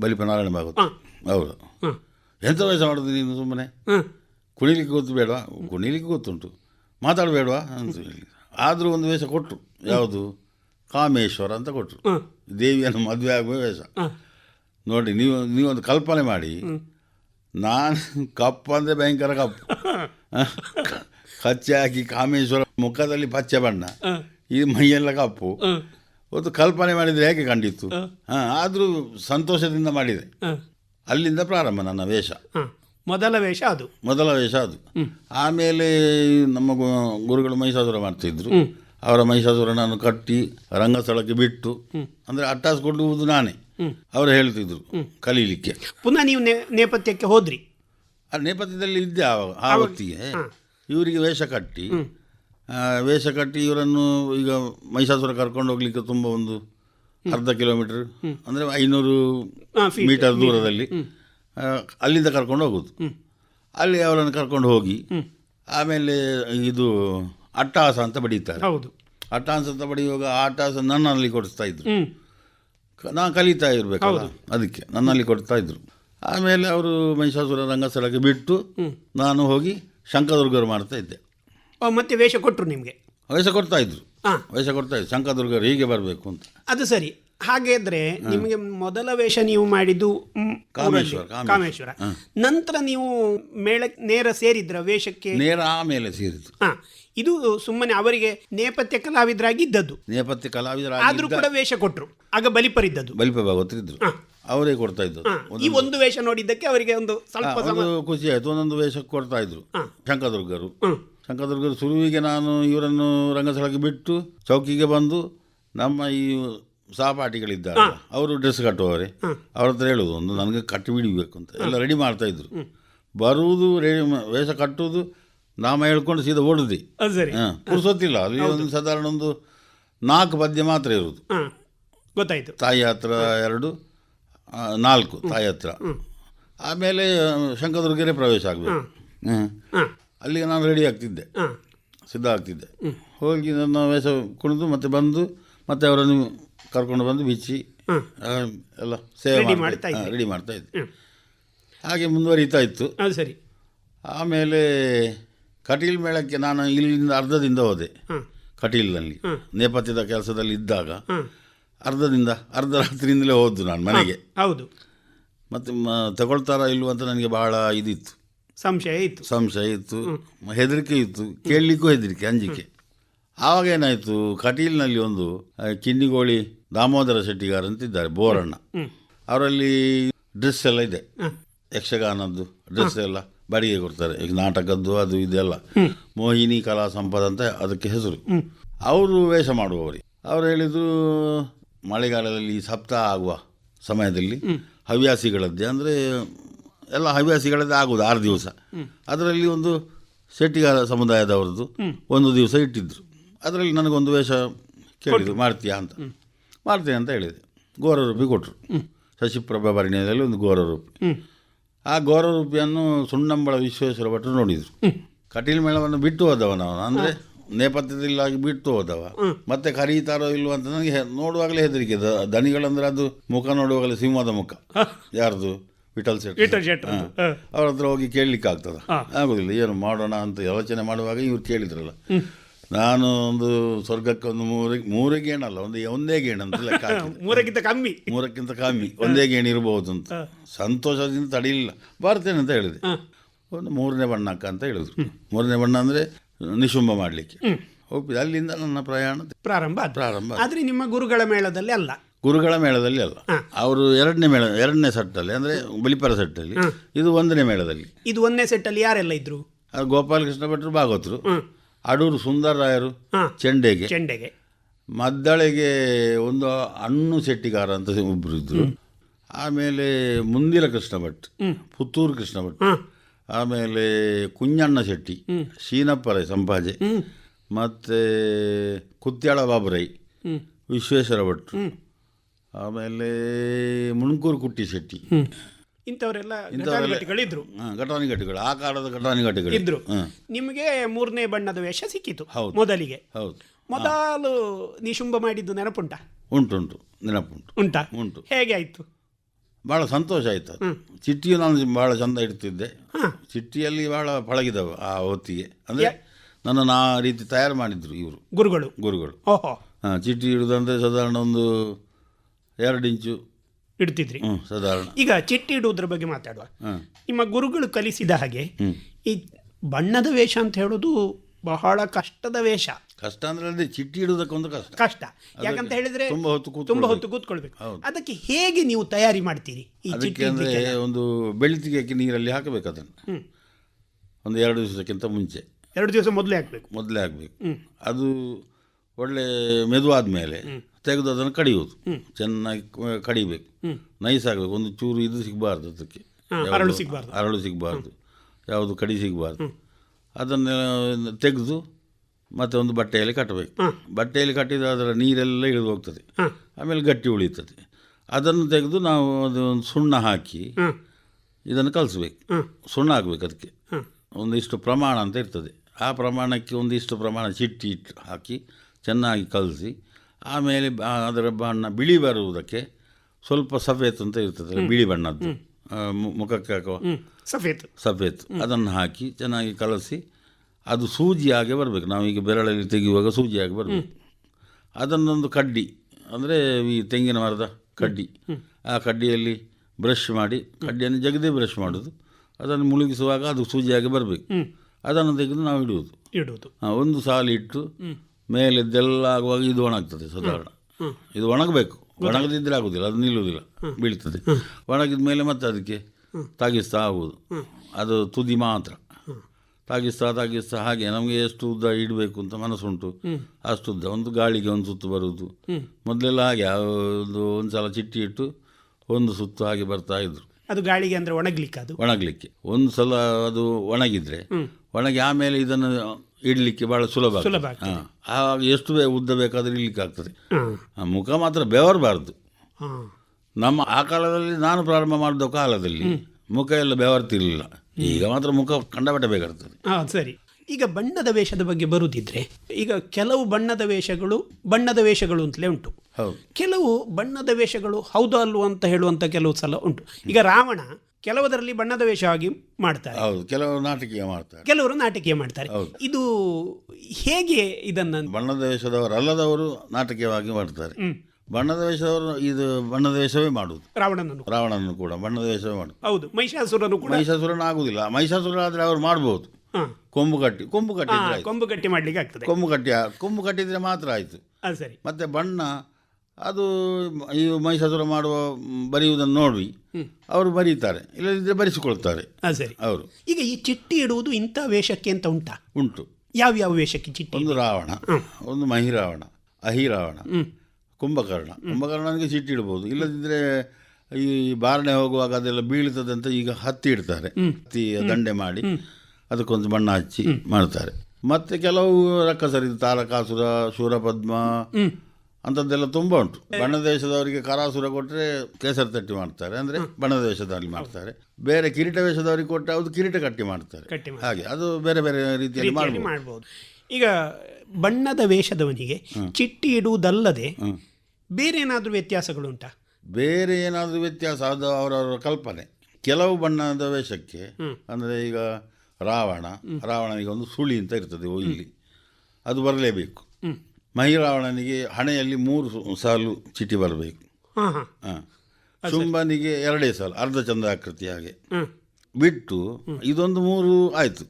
ಬಲಿಪನಾರಾಯಣ ಭಾಗವತ ಹೌದು. ಎಂತ ಎಂಥ ವೇಷ ಮಾಡೋದು ನೀನು ಸುಮ್ಮನೆ? ಕುಣಿಲಿಕ್ಕೆ ಗೊತ್ತು ಬೇಡ ಕುಣಿಲಿಕ್ಕೆ ಗೊತ್ತುಂಟು. ಮಾತಾಡಬೇಡವಾ? ಅಂತ ಹೇಳಿ ಆದರೂ ಒಂದು ವೇಷ ಕೊಟ್ಟರು ಯಾವುದು? ಕಾಮೇಶ್ವರ ಅಂತ ಕೊಟ್ಟರು ದೇವಿಯನ್ನು ಮದುವೆ ಆಗುವ ವೇಷ. ನೋಡಿ ನೀವು ನೀವೊಂದು ಕಲ್ಪನೆ ಮಾಡಿ. ನಾನು ಕಪ್ಪು ಅಂದರೆ ಭಯಂಕರ ಕಪ್ಪು. ಕಚ್ಚೆ ಹಾಕಿ ಕಾಮೇಶ್ವರ ಮುಖದಲ್ಲಿ ಪಚ್ಚೆ ಬಣ್ಣ. ಈ ಮೈಯೆಲ್ಲ ಕಪ್ಪು. ಒಂದು ಕಲ್ಪನೆ ಮಾಡಿದರೆ ಹೇಗೆ ಕಂಡಿತ್ತು? ಹಾಂ. ಆದರೂ ಸಂತೋಷದಿಂದ ಮಾಡಿದೆ. ಅಲ್ಲಿಂದ ಪ್ರಾರಂಭ ನನ್ನ ವೇಷ. ಮೊದಲ ವೇಷ ಅದು. ಮೊದಲ ವೇಷ ಅದು. ಆಮೇಲೆ ನಮ್ಮ ಗುರುಗಳು ಮಹಿಷಾಸುರ ಮಾಡ್ತಿದ್ರು. ಅವರ ಮಹಿಷಾಸುರ ನಾನು ಕಟ್ಟಿ ರಂಗಸ್ಥಳಕ್ಕೆ ಬಿಟ್ಟು ಅಂದ್ರೆ ಅಟ್ಟಾಸ್ ಕೊಡುವುದು ನಾನೇ ಅವರು ಹೇಳ್ತಿದ್ರು ಕಲೀಲಿಕ್ಕೆ. ಪುನಃ ನೀವು ನೇಪಥ್ಯಕ್ಕೆ ಹೋದ್ರಿ. ಆ ನೇಪಥ್ಯದಲ್ಲಿ ಇದ್ದೆ ಆವಾಗ ಆ ಹೊತ್ತಿಗೆ. ಇವರಿಗೆ ವೇಷ ಕಟ್ಟಿ. ವೇಷ ಕಟ್ಟಿ ಇವರನ್ನು ಈಗ ಮಹಿಷಾಸುರ ಕರ್ಕೊಂಡು ಹೋಗ್ಲಿಕ್ಕೆ ತುಂಬ ಒಂದು ಅರ್ಧ ಕಿಲೋಮೀಟರ್ ಅಂದ್ರೆ ಐನೂರು ಮೀಟರ್ ದೂರದಲ್ಲಿ. ಅಲ್ಲಿಂದ ಕರ್ಕೊಂಡು ಹೋಗೋದು. ಅಲ್ಲಿ ಅವರನ್ನು ಕರ್ಕೊಂಡು ಹೋಗಿ ಆಮೇಲೆ ಇದು ಅಟ್ಟಹಾಸ ಅಂತ ಬಡೀತಾರೆ ಹೌದು. ಅಟ್ಟಹಾಸ ಅಂತ ಬಡಿಯುವಾಗ ಆ ಅಟ್ಟಹಾಸ ನನ್ನಲ್ಲಿ ಕೊಡಿಸ್ತಾ ಇದ್ರು. ನಾನು ಕಲಿತಾ ಇರಬೇಕಲ್ಲ ಅದಕ್ಕೆ ನನ್ನಲ್ಲಿ ಕೊಡ್ತಾ ಇದ್ರು. ಆಮೇಲೆ ಅವರು ಮಹಿಷಾಸುರ ರಂಗಸ್ಥಳಕ್ಕೆ ಬಿಟ್ಟು ನಾನು ಹೋಗಿ ಶಂಕದುರ್ಗರು ಮಾಡ್ತಾ ಇದ್ದೆ. ಮತ್ತೆ ವೇಷ ಕೊಟ್ಟರು ನಿಮಗೆ? ವೇಷ ಕೊಡ್ತಾ ಇದ್ರು. ವೇಷ ಕೊಡ್ತಾ ಇದ್ರು. ಶಂಕದುರ್ಗರು ಹೀಗೆ ಬರಬೇಕು ಅಂತ. ಅದು ಸರಿ. ಹಾಗಿದ್ರೆ ನಿಮಗೆ ಮೊದಲ ವೇಷ ನೀವು ಮಾಡಿದ್ದು ಮ್, ಕಾಮೇಶ್ವರ, ಕಾಮೇಶ್ವರ. ನಂತರ ನೀವು ಮೇಳ ನೇರ ಸೇರಿದ್ರ ವೇಷಕ್ಕೆ? ನೇರ ಆಮೇಲೆ ಸೇರಿತು ಹಾ. ಇದು ಸುಮ್ಮನೆ ಅವರಿಗೆ ನೇಪಥ್ಯ ಕಲಾವಿದರಾಗಿದ್ದದ್ದು. ನೇಪಥ್ಯ ಆದ್ರೂ ಕಲಾವಿದರಾಗಿದ್ದ ಕೂಡ ವೇಷ ಕೊಟ್ರು. ಆಗ ಬಲಿಪರಿದ್ದದ್ದು. ಬಲಿಪ ಭಾಗವತರಿದ್ರು ಅವರೇ ಕೊಡ್ತಾ ಇದ್ದರು. ಹಾ, ಈ ಒಂದು ವೇಷ ನೋಡಿದ್ದಕ್ಕೆ ಅವರಿಗೆ ಒಂದು ಸ್ವಲ್ಪ ಸಮ ಒಂದು ಖುಷಿ ಆಯ್ತು. ಒಂದೊಂದು ವೇಷ ಕೊಡ್ತಾ ಇದ್ರು. ಹಾ. ಶಂಕದುರ್ಗರು. ಹ್ಮ್. ಶಂಕದುರ್ಗರು ಶುರುವಿಗೆ ನಾನು ಇವರನ್ನು ರಂಗಸ್ಥಳಕ್ಕೆ ಬಿಟ್ಟು ಚೌಕಿಗೆ ಬಂದು ನಮ್ಮ ಈ ಸಹಪಾಠಿಗಳಿದ್ದಾರೆ. ಅವರು ಡ್ರೆಸ್ ಕಟ್ಟುವವರೇ. ಅವ್ರ ಹತ್ರ ಹೇಳೋದು ಒಂದು ನನಗೆ ಕಟ್ಟಿ ಬಿಡಬೇಕು ಅಂತ. ಎಲ್ಲ ರೆಡಿ ಮಾಡ್ತಾ ಇದ್ರು. ಬರುವುದು ರೆಡಿ ವೇಷ ಕಟ್ಟುವುದು ನಾಮ ಹೇಳ್ಕೊಂಡು ಸೀದಾ ಓಡುದಿ ಹಾಂ ಪುರ್ಸೊತ್ತಿಲ್ಲ. ಅಲ್ಲಿ ಒಂದು ಸಾಧಾರಣ ಒಂದು ನಾಲ್ಕು ಪದ್ಯ ಮಾತ್ರ ಇರುವುದು. ಗೊತ್ತಾಯ್ತು. ತಾಯಿ ಹತ್ರ ಎರಡು ನಾಲ್ಕು ತಾಯಿ ಹತ್ರ. ಆಮೇಲೆ ಶಂಕದುರ್ಗೆರೆ ಪ್ರವೇಶ ಆಗಬೇಕು. ಹ್ಞೂ ಅಲ್ಲಿಗೆ ನಾನು ರೆಡಿ ಆಗ್ತಿದ್ದೆ. ಸಿದ್ಧ ಆಗ್ತಿದ್ದೆ. ಹೋಗಿ ನನ್ನ ವೇಷ ಕುಣಿದು ಮತ್ತೆ ಬಂದು ಮತ್ತೆ ಅವರನ್ನು ಕರ್ಕೊಂಡು ಬಂದು ಬಿಚ್ಚಿ ಎಲ್ಲ ಸೇವೆ ಮಾಡ್ತಾ ರೆಡಿ ಮಾಡ್ತಾ ಇದ್ದೆ. ಹಾಗೆ ಮುಂದುವರಿತಾ ಇತ್ತು. ಅದು ಸರಿ. ಆಮೇಲೆ ಕಟೀಲ್ ಮೇಳಕ್ಕೆ ನಾನು ಇಲ್ಲಿಂದ ಅರ್ಧದಿಂದ ಹೋದೆ. ಕಟೀಲ್ನಲ್ಲಿ. ನೇಪಥ್ಯದ ಕೆಲಸದಲ್ಲಿ ಇದ್ದಾಗ ಅರ್ಧದಿಂದ ಅರ್ಧ ರಾತ್ರಿಯಿಂದಲೇ ಹೋದ್ದು ನಾನು ಮನೆಗೆ. ಹೌದು. ಮತ್ತು ತಗೊಳ್ತಾರಾ ಇಲ್ವ ಅಂತ ನನಗೆ ಬಹಳ ಇದಿತ್ತು. ಸಂಶಯ ಇತ್ತು. ಸಂಶಯ ಇತ್ತು. ಹೆದರಿಕೆ ಇತ್ತು. ಕೇಳಲಿಕ್ಕೂ ಹೆದರಿಕೆ ಅಂಜಿಕೆ. ಆವಾಗ ಏನಾಯಿತು ಕಟೀಲ್ನಲ್ಲಿ ಒಂದು ಕಿನ್ನಿಗೋಳಿ ದಾಮೋದರ ಶೆಟ್ಟಿಗಾರ್ ಅಂತಿದ್ದಾರೆ ಬೋರಣ್ಣ ಅವರಲ್ಲಿ ಡ್ರೆಸ್ ಎಲ್ಲ ಇದೆ. ಯಕ್ಷಗಾನದ್ದು ಡ್ರೆಸ್ ಎಲ್ಲ ಬಾಡಿಗೆ ಕೊಡ್ತಾರೆ. ಈಗ ನಾಟಕದ್ದು ಅದು ಇದೆಲ್ಲ. ಮೋಹಿನಿ ಕಲಾ ಸಂಪದ ಅಂತ ಅದಕ್ಕೆ ಹೆಸರು. ಅವರು ವೇಷ ಮಾಡುವವರು. ಅವ್ರು ಹೇಳಿದ್ರು ಮಳೆಗಾಲದಲ್ಲಿ ಸಪ್ತಾಹ ಆಗುವ ಸಮಯದಲ್ಲಿ ಹವ್ಯಾಸಿಗಳದ್ದೇ ಅಂದರೆ ಎಲ್ಲ ಹವ್ಯಾಸಿಗಳದ್ದೇ ಆಗುವುದು ಆರು ದಿವಸ. ಅದರಲ್ಲಿ ಒಂದು ಶೆಟ್ಟಿಗಾರ ಸಮುದಾಯದವರದ್ದು ಒಂದು ದಿವಸ ಇಟ್ಟಿದ್ರು. ಅದರಲ್ಲಿ ನನಗೊಂದು ವೇಷ ಕೇಳಿದ್ರು ಮಾಡ್ತೀಯಾ ಅಂತ. ಮಾಡ್ತೀನಿ ಅಂತ ಹೇಳಿದೆ. ಗೋರರೂಪಿ ಕೊಟ್ಟರು ಶಶಿಪ್ರಭಾ ಪರಿಣಯದಲ್ಲಿ ಒಂದು ಗೋರರೂಪಿ ಹ್ಮ್. ಆ ಗೋರರೂಪಿಯನ್ನು ಸುಣ್ಣಂಬಳ ವಿಶ್ವೇಶ್ವರ ಭಟ್ರು ನೋಡಿದರು. ಕಟೀಲ್ ಮೇಳವನ್ನು ಬಿಟ್ಟು ಹೋದವ ನಾವು ಅಂದರೆ ನೇಪಥ್ಯದಲ್ಲಾಗಿ ಬಿಟ್ಟು ಹೋದವ. ಮತ್ತೆ ಕರೀತಾರೋ ಇಲ್ವೋ ಅಂತ ನನಗೆ ನೋಡುವಾಗಲೇ ಹೆದರಿಕೆ ದನಿಗಳಂದ್ರೆ ಅದು ಮುಖ ನೋಡುವಾಗಲೇ ಸಿಂಹದ ಮುಖ. ಯಾರ್ದು? ವಿಠಲ್ ಶೆಟ್ಟಿ ಅವ್ರ ಹತ್ರ ಹೋಗಿ ಕೇಳಲಿಕ್ಕೆ ಆಗ್ತದ ಆಗೋದಿಲ್ಲ. ಏನು ಮಾಡೋಣ ಅಂತ ಯೋಚನೆ ಮಾಡುವಾಗ ಇವ್ರು ಕೇಳಿದ್ರಲ್ಲ. ನಾನು ಒಂದು ಸ್ವರ್ಗಕ್ಕೆ ಒಂದು ಮೂರಿಗೆ ಮೂರೇ ಗೇಣಲ್ಲ ಒಂದು ಒಂದೇ ಗೇಣು ಅಂತ ಲೆಕ್ಕ ಹಾಕಿದೆ. ಮೂರಕ್ಕಿಂತ ಕಮ್ಮಿ. ಮೂರಕ್ಕಿಂತ ಕಮ್ಮಿ ಒಂದೇ ಗೇಣಿ ಇರಬಹುದು ಅಂತ. ಸಂತೋಷದಿಂದ ತಡೀಲಿಲ್ಲ. ಬರ್ತೇನೆ ಅಂತ ಹೇಳಿದೆ. ಒಂದು ಮೂರನೇ ಬಣ್ಣಕ್ಕ ಅಂತ ಹೇಳಿದ್ರು. ಮೂರನೇ ಬಣ್ಣ ಅಂದರೆ ನಿಶುಂಭ ಮಾಡಲಿಕ್ಕೆ. ಒಪ್ಪಿದೆ ಅಲ್ಲಿಂದ ನನ್ನ ಪ್ರಯಾಣ ಪ್ರಾರಂಭ. ಪ್ರಾರಂಭ. ಆದ್ರೆ. ನಿಮ್ಮ ಗುರುಗಳ ಮೇಳದಲ್ಲಿ ಅಲ್ಲ? ಗುರುಗಳ ಮೇಳದಲ್ಲಿ ಅಲ್ಲ. ಅವರು ಎರಡನೇ ಮೇಳ ಎರಡನೇ ಸೆಟ್ಟಲ್ಲಿ ಅಂದರೆ ಬಲಿಪರ ಸೆಟ್ಟಲ್ಲಿ ಇದು ಒಂದನೇ ಮೇಳದಲ್ಲಿ. ಇದು ಒಂದನೇ ಸೆಟ್ಟಲ್ಲಿ ಯಾರೆಲ್ಲ ಇದ್ರು? ಗೋಪಾಲಕೃಷ್ಣ ಭಟ್ರು ಭಾಗವತರು. ಅಡೂರು ಸುಂದರರಾಯರು ಚೆಂಡೆಗೆ. ಚೆಂಡೆಗೆ. ಮದ್ದಳೆಗೆ ಒಂದು ಅಣ್ಣು ಶೆಟ್ಟಿಗಾರ ಅಂತ ಒಬ್ಬರು ಇದ್ದರು ಆಮೇಲೆ ಮುಂದಿರ ಕೃಷ್ಣ ಭಟ್ ಪುತ್ತೂರು ಕೃಷ್ಣ ಭಟ್ ಆಮೇಲೆ ಕುಂಜಣ್ಣ ಶೆಟ್ಟಿ ಶೀನಪ್ಪರೈ ಸಂಪಾಜೆ ಮತ್ತು ಕುತ್ಯಾಳ ಬಾಬುರೈ ವಿಶ್ವೇಶ್ವರ ಭಟ್ ಆಮೇಲೆ ಮುಣ್ಕೂರು ಕುಟ್ಟಿ ಶೆಟ್ಟಿ ಇಂಥವರೆಲ್ಲ ಘಟಾನುಘಟಿಗಳಿದ್ರು. ಘಟಾನಿಘಟಿಗಳು. ಆ ಕಾಲದ ಘಟಾನುಘಟಿಗಳು. ಇದ್ರು. ನಿಮಗೆ ಮೂರನೇ ಬಣ್ಣದ ವೇಷ ಸಿಕ್ಕಿತು. ಮೊದಲಿಗೆ. ಹೌದು. ಮೊದಲು ನಿಶುಂಭ ಮಾಡಿದ್ದು ನೆನಪುಂಟ? ಉಂಟುಂಟು ನೆನಪುಂಟು. ಉಂಟಾ? ಉಂಟು. ಹೇಗೆ ಆಯ್ತು? ಭಾಳ ಸಂತೋಷ ಆಯ್ತು. ಚಿಟ್ಟಿಯು ನಾನು ಭಾಳ ಚಂದ ಇಡ್ತಿದ್ದೆ. ಚಿಟ್ಟಿಯಲ್ಲಿ ಭಾಳ ಪಳಗಿದವ ಆ ಹೊತ್ತಿಗೆ. ಅಂದರೆ ನನ್ನನ್ನು ಆ ರೀತಿ ತಯಾರು ಮಾಡಿದ್ರು ಇವರು. ಗುರುಗಳು. ಗುರುಗಳು. ಓಹೋ. ಹಾಂ ಚಿಟ್ಟಿ ಇಡುದಂದರೆ ಸಾಧಾರಣ ಒಂದು ಎರಡು ಇಂಚು ಇಡ್ತಿದ್ರಿ. ಈಗ ಚಿಟ್ಟಿ ಇಡುವುದ್ರ ಬಗ್ಗೆ ಮಾತಾಡುವ. ನಿಮ್ಮ ಗುರುಗಳು ಕಲಿಸಿದ ಹಾಗೆ ಈ ಬಣ್ಣದ ವೇಷ ಅಂತ ಹೇಳೋದು ಬಹಳ ಕಷ್ಟದ ವೇಷ. ಕಷ್ಟ ಅಂದ್ರೆ ಅದೇ ಚಿಟ್ಟಿ ಇಡುವುದಕ್ಕೊಂದು ಕಷ್ಟ. ಕಷ್ಟ. ಯಾಕಂತ ಹೇಳಿದ್ರೆ ತುಂಬಾ ಹೊತ್ತು ತುಂಬಾ ಹೊತ್ತು ಕೂತ್ಕೊಳ್ಬೇಕು. ಅದಕ್ಕೆ ಹೇಗೆ ನೀವು ತಯಾರಿ ಮಾಡ್ತೀರಿ ಈ ಚಿಟ್ಟಿ ಒಂದು ಬೆಳಿತಿಗೆ ನೀರಲ್ಲಿ ಹಾಕಬೇಕು ಅದನ್ನು. ಒಂದು ಎರಡು ದಿವಸಕ್ಕಿಂತ ಮುಂಚೆ. ಎರಡು ದಿವಸ ಮೊದಲೇ ಹಾಕ್ಬೇಕು. ಮೊದಲೇ ಆಗಬೇಕು ಅದು ಒಳ್ಳೆ ಮೆದುವಾದ ಮೇಲೆ ತೆಗೆದು ಅದನ್ನು ಕಡಿಯೋದು ಚೆನ್ನಾಗಿ ಕಡಿಬೇಕು. ನೈಸ್ ಆಗಬೇಕು. ಒಂದು ಚೂರು ಇದು ಸಿಗಬಾರ್ದು ಅದಕ್ಕೆ. ಅರಳು ಸಿಗಬಾರ್ದು. ಅರಳು ಸಿಗಬಾರ್ದು. ಯಾವುದು ಕಡಿ ಸಿಗಬಾರ್ದು. ಅದನ್ನು ತೆಗೆದು ಮತ್ತೆ ಒಂದು ಬಟ್ಟೆಯಲ್ಲಿ ಕಟ್ಟಬೇಕು. ಬಟ್ಟೆಯಲ್ಲಿ ಕಟ್ಟಿದ ಅದರ ನೀರೆಲ್ಲ ಇಳಿದು ಹೋಗ್ತದೆ. ಆಮೇಲೆ ಗಟ್ಟಿ ಉಳಿತದೆ ಅದನ್ನು ತೆಗೆದು ನಾವು ಅದು ಒಂದು ಸುಣ್ಣ ಹಾಕಿ ಇದನ್ನು ಕಲಿಸ್ಬೇಕು. ಸುಣ್ಣ ಹಾಕ್ಬೇಕು ಅದಕ್ಕೆ. ಒಂದಿಷ್ಟು ಪ್ರಮಾಣ ಅಂತ ಇರ್ತದೆ. ಆ ಪ್ರಮಾಣಕ್ಕೆ ಒಂದಿಷ್ಟು ಪ್ರಮಾಣ ಚಿಟ್ಟಿ ಇಟ್ಟು ಹಾಕಿ ಚೆನ್ನಾಗಿ ಕಲಸಿ ಆಮೇಲೆ ಅದರ ಬಣ್ಣ ಬಿಳಿ ಬರುವುದಕ್ಕೆ ಸ್ವಲ್ಪ ಸಫೇತ್ ಅಂತ ಇರ್ತದೆ ಬಿಳಿ ಬಣ್ಣದ್ದು. ಮುಖಕ್ಕೆ ಹಾಕುವ ಸಫೇತ್ ಸಫೇತ್ ಅದನ್ನು ಹಾಕಿ ಚೆನ್ನಾಗಿ ಕಲಸಿ ಅದು ಸೂಜಿಯಾಗಿ ಬರಬೇಕು. ನಾವೀಗ ಬೆರಳಲ್ಲಿ ತೆಗೆಯುವಾಗ ಸೂಜಿಯಾಗಿ ಬರಬೇಕು. ಅದನ್ನೊಂದು ಕಡ್ಡಿ ಅಂದರೆ ಈ ತೆಂಗಿನ ಮರದ ಕಡ್ಡಿ. ಆ ಕಡ್ಡಿಯಲ್ಲಿ ಬ್ರಷ್ ಮಾಡಿ ಕಡ್ಡಿಯನ್ನು ಜಗದೇ ಬ್ರಷ್ ಮಾಡೋದು. ಅದನ್ನು ಮುಳುಗಿಸುವಾಗ ಅದು ಸೂಜಿಯಾಗಿ ಬರಬೇಕು. ಅದನ್ನು ತೆಗೆದು ನಾವು ಇಡುವುದು. ಇಡುವುದು. ಒಂದು ಸಾಲು ಇಟ್ಟು ಮೇಲೆದ್ದೆಲ್ಲ ಆಗುವಾಗ ಇದು ಒಣಗ್ತದೆ ಸಾಧಾರಣ. ಇದು ಒಣಗಬೇಕು. ಒಣಗದಿದ್ರೆ ಆಗುದಿಲ್ಲ ಅದು ನಿಲ್ಲುವುದಿಲ್ಲ ಬೀಳ್ತದೆ. ಒಣಗಿದ ಮೇಲೆ ಮತ್ತೆ ಅದಕ್ಕೆ ತಾಗಿಸ್ತಾ ಆಗುವುದು. ಅದು ತುದಿ ಮಾತ್ರ. ತಾಗಿಸ್ತಾ ತಾಗಿಸ್ತಾ ಹಾಗೆ ನಮಗೆ ಎಷ್ಟು ಉದ್ದ ಇಡಬೇಕು ಅಂತ ಮನಸ್ಸುಂಟು. ಅಷ್ಟು ಉದ್ದ ಒಂದು ಗಾಳಿಗೆ ಒಂದು ಸುತ್ತು ಬರುವುದು. ಮೊದಲೆಲ್ಲ ಹಾಗೆ ಒಂದು ಒಂದು ಸಲ ಚಿಟ್ಟಿ ಇಟ್ಟು ಒಂದು ಸುತ್ತು ಹಾಗೆ ಬರ್ತಾ ಇದ್ರು. ಅದು ಗಾಳಿಗೆ ಅಂದರೆ ಒಣಗ್ಲಿಕ್ಕೆ ಅದು? ಒಣಗಲಿಕ್ಕೆ. ಒಂದು ಸಲ ಅದು ಒಣಗಿದ್ರೆ ಒಣಗಿ ಆಮೇಲೆ ಇದನ್ನು ಇಡಲಿಕ್ಕೆ ಬಹಳ ಸುಲಭ. ಸುಲಭ. ಎಷ್ಟು ಉದ್ದ ಬೇಕಾದರೂ ಇಡ್ಲಿಕ್ಕೆ ಆಗ್ತದೆ ಆ ಮುಖ ಮಾತ್ರ ಬೆವರಬಾರ್ದು. ನಮ್ಮ ಆ ಕಾಲದಲ್ಲಿ ನಾನು ಪ್ರಾರಂಭ ಮಾಡಿದ ಕಾಲದಲ್ಲಿ ಮುಖ ಎಲ್ಲ ಬೆವರ್ತಿರ್ಲಿಲ್ಲ. ಈಗ ಮಾತ್ರ ಮುಖ ಕಂಡಪಟ್ಟೆ ಬೇಕಾಗ್ತದೆ. ಹಾಂ ಸರಿ. ಈಗ ಬಣ್ಣದ ವೇಷದ ಬಗ್ಗೆ ಬರುದಿದ್ರೆ ಈಗ ಕೆಲವು ಬಣ್ಣದ ವೇಷಗಳು ಬಣ್ಣದ ವೇಷಗಳು ಅಂತಲೇ ಉಂಟು. ಹೌದು. ಕೆಲವು ಬಣ್ಣದ ವೇಷಗಳು ಹೌದು ಅಲ್ವೋ ಅಂತ ಹೇಳುವಂಥ ಕೆಲವು ಸಲ ಉಂಟು. ಈಗ ರಾವಣ ಕೆಲವದರಲ್ಲಿ ಬಣ್ಣದ ವೇಷವಾಗಿ ಮಾಡ್ತಾರೆ. ಹೌದು ಕೆಲವರು ನಾಟಕೀಯ ಮಾಡ್ತಾರೆ. ಕೆಲವರು ನಾಟಕೀಯ ಮಾಡ್ತಾರೆ. ಹೌದು. ಇದು ಹೇಗೆ ಇದನ್ನ ಬಣ್ಣದ ವೇಷದವರು ಅಲ್ಲದವರು ನಾಟಕೀಯವಾಗಿ ಮಾಡ್ತಾರೆ. ಹ್ಮ್. ಬಣ್ಣದ ವೇಷದವರು ಇದು ಬಣ್ಣದ ವೇಷವೇ ಮಾಡುವುದು ರಾವಣನನ್ನು ರಾವಣನನ್ನು ಕೂಡ ಬಣ್ಣದ ವೇಷವೇ ಮಾಡುದು. ಹೌದು ಮಹಿಷಾಸುರನು ಕೂಡ. ಮಹಿಷಾಸುರನ ಆಗುದಿಲ್ಲ. ಮಹಿಷಾಸುರ ಆದ್ರೆ ಅವರು ಮಾಡ್ಬೋದು. ಹಾ. ಕೊಂಬು ಕಟ್ಟಿ ಕೊಂಬು ಕಟ್ಟಿದ್ರೆ ಆಯ್ತು. ಕೊಂಬು ಕಟ್ಟಿ ಮಾಡ್ಲಿಕ್ಕೆ ಆಗ್ತದೆ. ಕೊಂಬು ಕಟ್ಟಿ ಕೊಂಬು ಕಟ್ಟಿದ್ರೆ ಮಾತ್ರ ಆಯ್ತು. ಸರಿ. ಮತ್ತೆ ಬಣ್ಣ ಅದು ಈ ಮಹಿಷಾಸುರ ಮಾಡುವ ಬರೆಯುವುದನ್ನು ನೋಡಿ ಅವರು ಬರೀತಾರೆ. ಇಲ್ಲದಿದ್ದರೆ ಬರೆಸಿಕೊಳ್ತಾರೆ. ಸರಿ. ಅವರು. ಈಗ ಈ ಚಿಟ್ಟಿ ಇಡುವುದು ಇಂಥ ವೇಷಕ್ಕೆ ಅಂತ ಉಂಟಾ? ಉಂಟು. ಯಾವ ಯಾವ ವೇಷಕ್ಕೆ ಚಿಟ್ಟಿ ಒಂದು ರಾವಣ ಒಂದು ಮಹಿರಾವಣ ಅಹಿರಾವಣ ಕುಂಭಕರ್ಣ. ಕುಂಭಕರ್ಣನಿಗೆ ಚಿಟ್ಟಿ ಇಡ್ಬೋದು. ಇಲ್ಲದಿದ್ದರೆ ಈ ಬಾರಣೆ ಹೋಗುವಾಗ ಅದೆಲ್ಲ ಬೀಳುತ್ತದೆ ಅಂತ ಈಗ ಹತ್ತಿ ಇಡ್ತಾರೆ. ಹತ್ತಿ ದಂಡೆ ಮಾಡಿ ಅದಕ್ಕೊಂದು ಬಣ್ಣ ಹಚ್ಚಿ ಮಾಡ್ತಾರೆ ಮತ್ತೆ ಕೆಲವು ರಕ್ಕಸರಿದ್ದು ತಾರಕಾಸುರ ಶೂರಪದ್ಮ ಅಂಥದ್ದೆಲ್ಲ ತುಂಬ ಉಂಟು. ಬಣ್ಣ ದೇಶದವರಿಗೆ ಕರಾಸುರ ಕೊಟ್ಟರೆ ಕೇಸರಿ ತಟ್ಟಿ ಮಾಡ್ತಾರೆ ಅಂದರೆ ಬಣ್ಣದ ವೇಷದಲ್ಲಿ ಮಾಡ್ತಾರೆ. ಬೇರೆ ಕಿರೀಟ ವೇಷದವರಿಗೆ ಕೊಟ್ಟರೆ ಅದು ಕಿರೀಟ ಕಟ್ಟಿ ಮಾಡ್ತಾರೆ. ಹಾಗೆ ಅದು ಬೇರೆ ಬೇರೆ ರೀತಿಯಲ್ಲಿ ಮಾಡಬಹುದು ಈಗ ಬಣ್ಣದ ವೇಷದವನಿಗೆ ಚಿಟ್ಟಿ ಇಡುವುದಲ್ಲದೆ ಬೇರೆ ಏನಾದರೂ ವ್ಯತ್ಯಾಸಗಳುಂಟ ಬೇರೆ ಏನಾದರೂ ವ್ಯತ್ಯಾಸ ಅದು ಅವರವರ ಕಲ್ಪನೆ. ಕೆಲವು ಬಣ್ಣದ ವೇಷಕ್ಕೆ ಅಂದರೆ ಈಗ ರಾವಣ ರಾವಣನಿಗೆ ಒಂದು ಸುಳಿ ಅಂತ ಇರ್ತದೆ ಇಲ್ಲಿ. ಅದು ಬರಲೇಬೇಕು. ಹ್ಮ್. ಮಹಿರಾವಣನಿಗೆ ಹಣೆಯಲ್ಲಿ ಮೂರು ಸಾಲು ಚಿಟಿ ಬರಬೇಕು. ಹಾಂ ಶುಂಭನಿಗೆ ಎರಡೇ ಸಾಲು ಅರ್ಧ ಚಂದ್ರಾಕೃತಿ ಹಾಗೆ. ಬಿಟ್ಟು ಇದೊಂದು ಮೂರು ಆಯಿತು.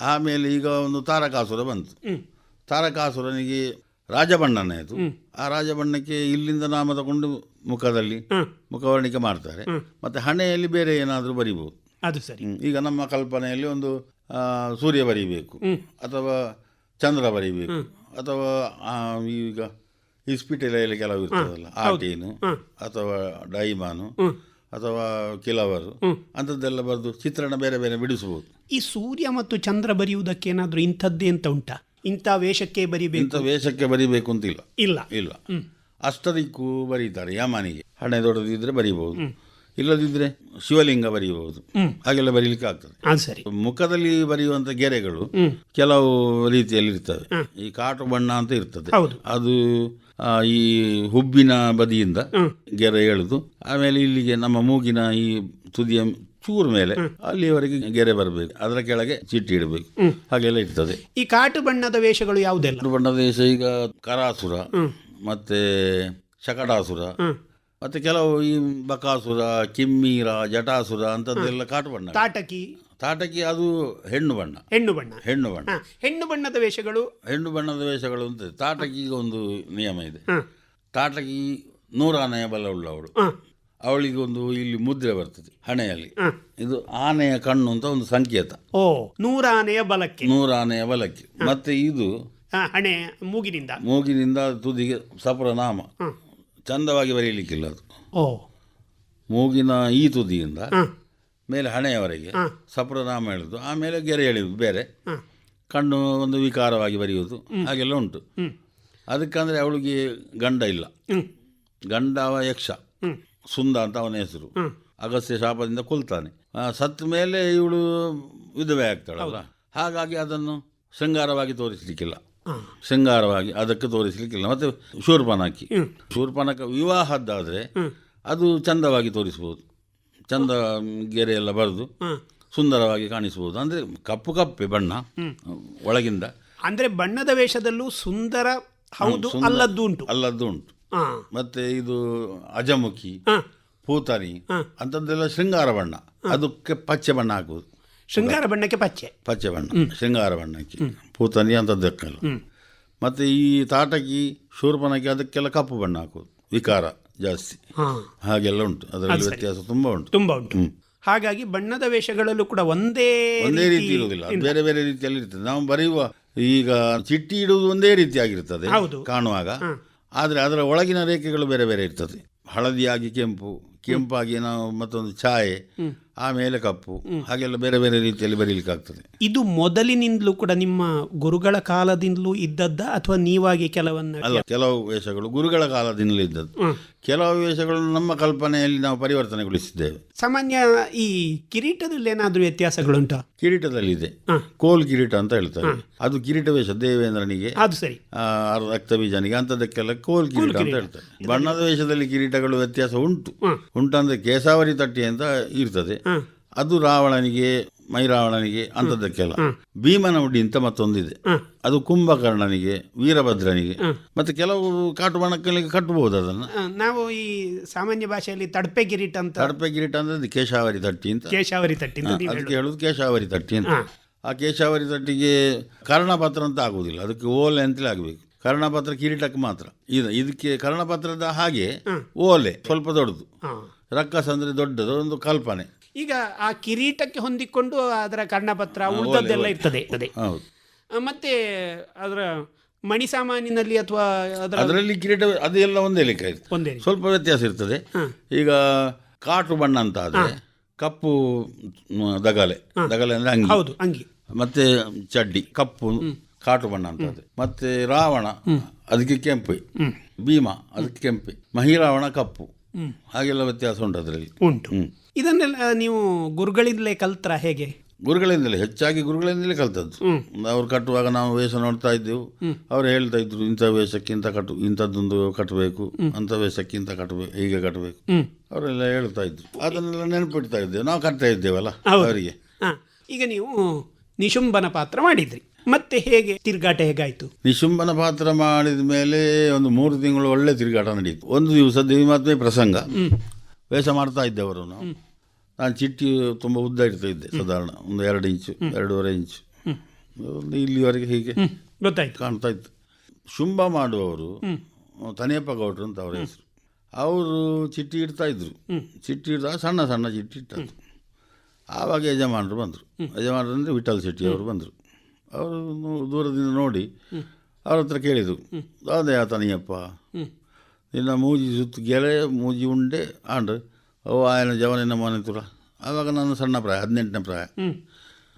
ಆಮೇಲೆ ಈಗ ಒಂದು ತಾರಕಾಸುರ ಬಂತು. ತಾರಕಾಸುರನಿಗೆ ರಾಜಬಣ್ಣನ ಅದು ಆ ರಾಜಬಣ್ಣಕ್ಕೆ ಇಲ್ಲಿಂದ ನಾಮ ತಗೊಂಡು ಮುಖದಲ್ಲಿ ಮುಖವರ್ಣಿಕೆ ಮಾಡ್ತಾರೆ. ಮತ್ತೆ ಹಣೆಯಲ್ಲಿ ಬೇರೆ ಏನಾದರೂ ಬರಿಬೋದು. ಅದು ಸರಿ. ಈಗ ನಮ್ಮ ಕಲ್ಪನೆಯಲ್ಲಿ ಒಂದು ಸೂರ್ಯ ಬರಿಬೇಕು. ಅಥವಾ ಚಂದ್ರ ಬರಿಬೇಕು. ಅಥವಾ ಈಗ ಇಸ್ಪಿಟೆಲೆಯಲ್ಲಿ ಕೆಲವು ಇರ್ತದಲ್ಲ ಆಟೀನು ಅಥವಾ ಡೈಮಾನು ಅಥವಾ ಕೆಲವರು ಅಂಥದ್ದೆಲ್ಲ ಬರೆದು ಚಿತ್ರಣ ಬೇರೆ ಬೇರೆ ಬಿಡಿಸಬಹುದು ಈ ಸೂರ್ಯ ಮತ್ತು ಚಂದ್ರ ಬರೆಯುವುದಕ್ಕೆ ಏನಾದರೂ ಇಂಥದ್ದೇ ಅಂತ ಉಂಟಾ? ಇಂಥ ವೇಷಕ್ಕೆ ಬರಿಬೇಕು? ಇಂಥ ವೇಷಕ್ಕೆ ಬರಿಬೇಕು ಅಂತ ಇಲ್ಲ. ಇಲ್ಲ. ಅಷ್ಟದಿಕ್ಕೂ ಬರೀತಾರೆ ಯಮನಿಗೆ. ಹಣೆ ದೊಡ್ಡದಿದ್ರೆ ಬರೀಬಹುದು ಇಲ್ಲದಿದ್ರೆ ಶಿವಲಿಂಗ ಬರೆಯಬಹುದು. ಹಾಗೆಲ್ಲ ಬರೀಲಿಕ್ಕೆ ಆಗ್ತದೆ. ಅದು ಸರಿ. ಮುಖದಲ್ಲಿ ಬರೆಯುವಂಥ ಗೆರೆಗಳು ಕೆಲವು ರೀತಿಯಲ್ಲಿ ಇರ್ತವೆ. ಈ ಕಾಟು ಬಣ್ಣ ಅಂತ ಇರ್ತದೆ. ಅದು ಈ ಹುಬ್ಬಿನ ಬದಿಯಿಂದ ಗೆರೆ ಎಳೆದು ಆಮೇಲೆ ಇಲ್ಲಿಗೆ ನಮ್ಮ ಮೂಗಿನ ಈ ತುದಿಯ ಚೂರ್ ಮೇಲೆ ಅಲ್ಲಿವರೆಗೆ ಗೆರೆ ಬರಬೇಕು. ಅದರ ಕೆಳಗೆ ಚಿಟ್ಟಿ ಇಡಬೇಕು. ಹಾಗೆಲ್ಲ ಇರ್ತದೆ. ಈ ಕಾಟು ಬಣ್ಣದ ವೇಷಗಳು ಯಾವುದೆಲ್ಲ? ಬಣ್ಣದ ವೇಷ ಈಗ ಕರಾಸುರ ಮತ್ತೆ ಶಕಟಾಸುರ ಮತ್ತೆ ಕೆಲವು ಈ ಬಕಾಸುರ ಕಿಮ್ಮೀರ ಜಟಾಸುರ ಅಂತದ್ದೆಲ್ಲ ಕಾಟು ಬಣ್ಣ ತಾಟಕಿ. ತಾಟಕಿ ಅದು ಹೆಣ್ಣು ಬಣ್ಣ. ಹೆಣ್ಣು ಬಣ್ಣ. ಹೆಣ್ಣು ಬಣ್ಣ. ಹೆಣ್ಣು ಬಣ್ಣದ ವೇಷಗಳು? ಹೆಣ್ಣು ಬಣ್ಣದ ವೇಷಗಳು ಅಂತ ತಾಟಕಿಗೆ ಒಂದು ನಿಯಮ ಇದೆ. ತಾಟಕಿ ನೂರ ಆನೆಯ ಬಲ ಉಳ್ಳವಳು. ಅವಳಿಗೊಂದು ಅವಳಿಗೆ ಒಂದು ಇಲ್ಲಿ ಮುದ್ರೆ ಬರ್ತದೆ ಹಣೆಯಲ್ಲಿ. ಇದು ಆನೆಯ ಕಣ್ಣು ಅಂತ ಒಂದು ಸಂಕೇತ. ಓ ನೂರಾನೆಯ ಬಲಕ್ಕೆ. ನೂರ ಆನೆಯ ಬಲಕ್ಕೆ. ಮತ್ತೆ ಇದು ಹಣೆ ಮೂಗಿನಿಂದ. ಮೂಗಿನಿಂದ ತುದಿಗೆ ಸಪುರ ನಾಮ ಹಾ. ಚಂದವಾಗಿ ಬರೀಲಿಕ್ಕಿಲ್ಲ ಅದು. ಓ. ಮೂಗಿನ ಈ ತುದಿಯಿಂದ ಮೇಲೆ ಹಣೆಯವರೆಗೆ. ಸಪ್ರನಾಮ ಹೇಳುದು ಆಮೇಲೆ ಗೆರೆ ಎಳೆಯುವುದು ಬೇರೆ. ಕಣ್ಣು ಒಂದು ವಿಕಾರವಾಗಿ ಬರೆಯುವುದು. ಹಾಗೆಲ್ಲ ಉಂಟು. ಅದಕ್ಕಂದ್ರೆ ಅವಳಿಗೆ ಗಂಡ ಇಲ್ಲ. ಗಂಡ ಅವ ಯಕ್ಷ. ಸುಂದ ಅಂತ ಅವನ ಹೆಸರು. ಅಗಸ್ತ್ಯ ಶಾಪದಿಂದ ಕೊಲ್ತಾನೆ. ಸತ್ತ ಮೇಲೆ ಇವಳು ವಿಧವೆ ಆಗ್ತಾಳಲ್ಲ. ಹಾಗಾಗಿ ಅದನ್ನು ಶೃಂಗಾರವಾಗಿ ತೋರಿಸಲಿಕ್ಕಿಲ್ಲ. ಶೃಂಗಾರವಾಗಿ ಅದಕ್ಕೆ ತೋರಿಸಲಿಕ್ಕಿಲ್ಲ. ಮತ್ತೆ ಶೂರ್ಪನಕ್ಕಿ. ಶೂರ್ಪನಕ ವಿವಾಹದ್ದಾದರೆ ಅದು ಚಂದವಾಗಿ ತೋರಿಸ್ಬೋದು. ಚಂದ ಗೆರೆ ಎಲ್ಲ ಬರೆದು ಸುಂದರವಾಗಿ ಕಾಣಿಸ್ಬೋದು. ಅಂದರೆ ಕಪ್ಪು ಕಪ್ಪೆ ಬಣ್ಣ ಒಳಗಿಂದ. ಅಂದ್ರೆ ಬಣ್ಣದ ವೇಷದಲ್ಲೂ ಸುಂದರ ಹೌದು ಅಲ್ಲದ್ದು ಉಂಟು. ಅಲ್ಲದ್ದು ಉಂಟು. ಮತ್ತೆ ಇದು ಅಜಮುಖಿ ಹಾ. ಪೂತನಿ ಅಂಥದ್ದೆಲ್ಲ ಶೃಂಗಾರ ಬಣ್ಣ. ಅದಕ್ಕೆ ಪಚ್ಚೆ ಬಣ್ಣ ಹಾಕುವುದು. ಶೃಂಗಾರ ಬಣ್ಣಕ್ಕೆ ಪಚ್ಚೆ. ಪಚ್ಚೆ ಬಣ್ಣ ಶೃಂಗಾರ ಬಣ್ಣಕ್ಕೆ. ಪೂತನಿ ಅಂಥದ್ದಕ್ಕೆಲ್ಲ ಮತ್ತು ಈ ತಾಟಕಿ ಶೂರ್ಪನಕ್ಕೆ ಅದಕ್ಕೆಲ್ಲ ಕಪ್ಪು ಬಣ್ಣ ಹಾಕೋದು ವಿಕಾರ ಜಾಸ್ತಿ. ಹಾಗೆಲ್ಲ ಉಂಟು. ಅದರಲ್ಲಿ ವ್ಯತ್ಯಾಸ ತುಂಬ ಉಂಟು. ತುಂಬ ಉಂಟು. ಹಾಗಾಗಿ ಬಣ್ಣದ ವೇಷಗಳಲ್ಲೂ ಕೂಡ ಒಂದೇ ಒಂದೇ ರೀತಿ ಇರುವುದಿಲ್ಲ. ಬೇರೆ ಬೇರೆ ರೀತಿಯಲ್ಲಿ ಇರ್ತದೆ. ನಾವು ಬರೆಯುವ ಈಗ ಚಿಟ್ಟಿ ಇಡುವುದು ಒಂದೇ ರೀತಿಯಾಗಿರ್ತದೆ. ಕಾಣುವಾಗ. ಆದರೆ ಅದರ ಒಳಗಿನ ರೇಖೆಗಳು ಬೇರೆ ಬೇರೆ ಇರ್ತದೆ. ಹಳದಿಯಾಗಿ ಕೆಂಪು ಕೆಂಪಾಗಿ ನಾವು ಮತ್ತೊಂದು ಛಾಯೆ. ಆಮೇಲೆ ಕಪ್ಪು. ಹಾಗೆಲ್ಲ ಬೇರೆ ಬೇರೆ ರೀತಿಯಲ್ಲಿ ಬರೀಲಿಕ್ಕೆ ಆಗ್ತದೆ ಇದು ಮೊದಲಿನಿಂದಲೂ ಕೂಡ ನಿಮ್ಮ ಗುರುಗಳ ಕಾಲದಿಂದಲೂ ಇದ್ದದ್ದ ಅಥವಾ ನೀವಾಗಿ ಕೆಲವನ್ನ ಅಲ್ಲ ಕೆಲವು ವೇಷಗಳು ಗುರುಗಳ ಕಾಲದಿಂದಲೂ ಇದ್ದದ್ದು. ಕೆಲವು ವೇಷಗಳು ನಮ್ಮ ಕಲ್ಪನೆಯಲ್ಲಿ ನಾವು ಪರಿವರ್ತನೆಗೊಳಿಸಿದ್ದೇವೆ. ಸಾಮಾನ್ಯ ಈ ಕಿರೀಟದಲ್ಲಿ ಏನಾದರೂ ವ್ಯತ್ಯಾಸಗಳುಂಟ? ಕಿರೀಟದಲ್ಲಿದೆ. ಇದೆ ಕೋಲ್ ಕಿರೀಟ ಅಂತ ಹೇಳ್ತಾರೆ. ಅದು ಕಿರೀಟ ವೇಷ ದೇವೇಂದ್ರನಿಗೆ ಅದು ಸರಿ. ರಕ್ತಬೀಜನಿಗೆ ಅಂತದಕ್ಕೆಲ್ಲ ಕೋಲ್ ಕಿರೀಟ ಅಂತ ಹೇಳ್ತಾರೆ. ಬಣ್ಣದ ವೇಷದಲ್ಲಿ ಕಿರೀಟಗಳು ವ್ಯತ್ಯಾಸ ಉಂಟು. ಉಂಟಂದ್ರೆ ಕೇಸಾವರಿ ತಟ್ಟಿ ಅಂತ ಇರ್ತದೆ. ಅದು ರಾವಣನಿಗೆ ಮೈರಾವಣನಿಗೆ ಅಂಥದ್ದಕ್ಕೆಲ್ಲ ಭೀಮನ ಉಡಿ ಅಂತ ಮತ್ತೊಂದಿದೆ. ಅದು ಕುಂಭಕರ್ಣನಿಗೆ ವೀರಭದ್ರನಿಗೆ. ಮತ್ತೆ ಕೆಲವು ಕಾಟು ಬಣ್ಣಗಳಿಗೆ ಕಟ್ಟಬಹುದು ಅದನ್ನು ನಾವು ಈ ಸಾಮಾನ್ಯ ಭಾಷೆಯಲ್ಲಿ ತಡಪೆ ಕಿರೀಟ ಅಂತ. ತಡಪೆ ಕಿರೀಟ ಅಂದ್ರೆ ಕೇಶಾವರಿ ತಟ್ಟಿ ಅಂತ. ಕೇಶಾವರಿ ತಟ್ಟಿ ಅದಕ್ಕೆ ಹೇಳುದು. ಕೇಶಾವರಿ ತಟ್ಟಿ ಅಂತ. ಆ ಕೇಶಾವರಿ ತಟ್ಟಿಗೆ ಕರ್ಣಪತ್ರ ಅಂತ ಆಗುವುದಿಲ್ಲ ಅದಕ್ಕೆ ಓಲೆ ಅಂತಲೇ ಆಗಬೇಕು. ಕರ್ಣಪತ್ರ ಕಿರೀಟಕ್ಕೆ ಮಾತ್ರ. ಇದು ಇದಕ್ಕೆ ಕರ್ಣಪತ್ರದ ಹಾಗೆ ಓಲೆ ಸ್ವಲ್ಪ ದೊಡ್ಡದು. ರಕ್ಕಸ ಅಂದ್ರೆ ದೊಡ್ಡದು ಒಂದು ಕಲ್ಪನೆ. ಈಗ ಆ ಕಿರೀಟಕ್ಕೆ ಹೊಂದಿಕೊಂಡು ಅದರ ಕರ್ಣಪತ್ರ ಉಳಿದದ್ದೆಲ್ಲ ಇರ್ತದೆ ಹೌದು. ಮತ್ತೆ ಅದರ ಮಣಿ ಸಾಮಾನಿನಲ್ಲಿ ಅಥವಾ ಅದರ ಅದರಲ್ಲಿ ಕಿರೀಟ ಅದೆಲ್ಲ ಒಂದೇ ಲೆಕ್ಕ ಇರ್ತದೆ. ಒಂದೇ ಸ್ವಲ್ಪ ವ್ಯತ್ಯಾಸ ಇರ್ತದೆ. ಈಗ ಕಾಟು ಬಣ್ಣ ಅಂತ ಆದರೆ ಕಪ್ಪು ದಗಲೆ. ದಗಲೆ ಅಂದ್ರೆ ಅಂಗಿ. ಹೌದು ಅಂಗಿ. ಮತ್ತೆ ಚಡ್ಡಿ ಕಪ್ಪು ಕಾಟು ಬಣ್ಣ ಅಂತ ಆದ್ರೆ. ಮತ್ತೆ ರಾವಣ ಅದಕ್ಕೆ ಕೆಂಪು. ಭೀಮ ಅದಕ್ಕೆ ಕೆಂಪು. ಮಹಿರಾವಣ ಕಪ್ಪು. ಹಾಗೆಲ್ಲ ವ್ಯತ್ಯಾಸ ಉಂಟು ಅದರಲ್ಲಿ. ಉಂಟು. ಇದನ್ನೆಲ್ಲ ನೀವು ಗುರುಗಳಿಂದಲೇ ಕಲ್ತ್ರ ಹೇಗೆ? ಗುರುಗಳಿಂದಲೇ ಹೆಚ್ಚಾಗಿ ಗುರುಗಳಿಂದಲೇ ಕಲ್ತದ್ದು. ಅವ್ರು ಕಟ್ಟುವಾಗ ನಾವು ವೇಷ ನೋಡ್ತಾ ಇದ್ದೆವು. ಅವ್ರು ಹೇಳ್ತಾ ಇದ್ರು ಇಂಥ ವೇಷಕ್ಕೆ ಇಂಥ ಕಟ್ಟು ಇಂಥದ್ದೊಂದು ಕಟ್ಟಬೇಕು ಅಂಥ ವೇಷಕ್ಕೆ ಇಂಥ ಕಟ್ಟಬೇಕು ಹೀಗೆ ಕಟ್ಟಬೇಕು. ಅವರೆಲ್ಲ ಹೇಳ್ತಾ ಇದ್ರು. ಅದನ್ನೆಲ್ಲ ನೆನಪಿಡ್ತಾ ಇದ್ದೇವೆ. ನಾವು ಕಟ್ತಾ ಇದ್ದೇವಲ್ಲ ಅವರಿಗೆ. ಈಗ ನೀವು ನಿಶುಂಬನ ಪಾತ್ರ ಮಾಡಿದ್ರಿ. ಮತ್ತೆ ಹೇಗೆ ತಿರುಗಾಟ ಹೇಗಾಯ್ತು? ನಿಶುಂಬನ ಪಾತ್ರ ಮಾಡಿದ ಮೇಲೆ ಒಂದು ಮೂರು ತಿಂಗಳು ಒಳ್ಳೆ ತಿರುಗಾಟ ನಡೀತು. ಒಂದು ದಿವಸ ದೇವಿಮಾತ್ಮೆ ಪ್ರಸಂಗ. ವೇಷ ಮಾಡ್ತಾ ಇದ್ದವರು ನಾವು. ನಾನು ಚಿಟ್ಟಿ ತುಂಬ ಉದ್ದ ಇಡ್ತಾ ಇದ್ದೆ ಸಾಧಾರಣ ಒಂದು ಎರಡು ಇಂಚು ಎರಡೂವರೆ ಇಂಚು. ಒಂದು ಇಲ್ಲಿವರೆಗೆ ಹೀಗೆ ಗೊತ್ತಾಯ್ತು. ಕಾಣ್ತಾ ಇತ್ತು. ಶುಂಭ ಮಾಡುವವರು ತನಿಯಪ್ಪ ಗೌಡ್ರು ಅಂತ ಅವರ ಹೆಸರು. ಅವರು ಚಿಟ್ಟಿ ಇಡ್ತಾ ಇದ್ರು. ಚಿಟ್ಟಿ ಇಡ್ತಾ ಸಣ್ಣ ಸಣ್ಣ ಚಿಟ್ಟಿ ಇಟ್ಟದ್ದು. ಆವಾಗ ಯಜಮಾನರು ಬಂದರು. ಯಜಮಾನರು ಅಂದರೆ ವಿಠಲ್ ಶೆಟ್ಟಿ ಅವರು ಬಂದರು. ಅವರು ದೂರದಿಂದ ನೋಡಿ ಅವ್ರ ಹತ್ರ ಕೇಳಿದರು. ಅದೇ ತನಿಯಪ್ಪ ನಿನ್ನ ಮೂಜಿ ಸುತ್ತು ಗೆಲೆ ಮೂಜಿ ಉಂಡೆ ಆಂಡ್ರೆ. ಓ ಆಯನ ಜವನಿನ ಮನೆತುರ. ಆವಾಗ ನಾನು ಸಣ್ಣ ಪ್ರಾಯ ಹದಿನೆಂಟನೇ ಪ್ರಾಯ.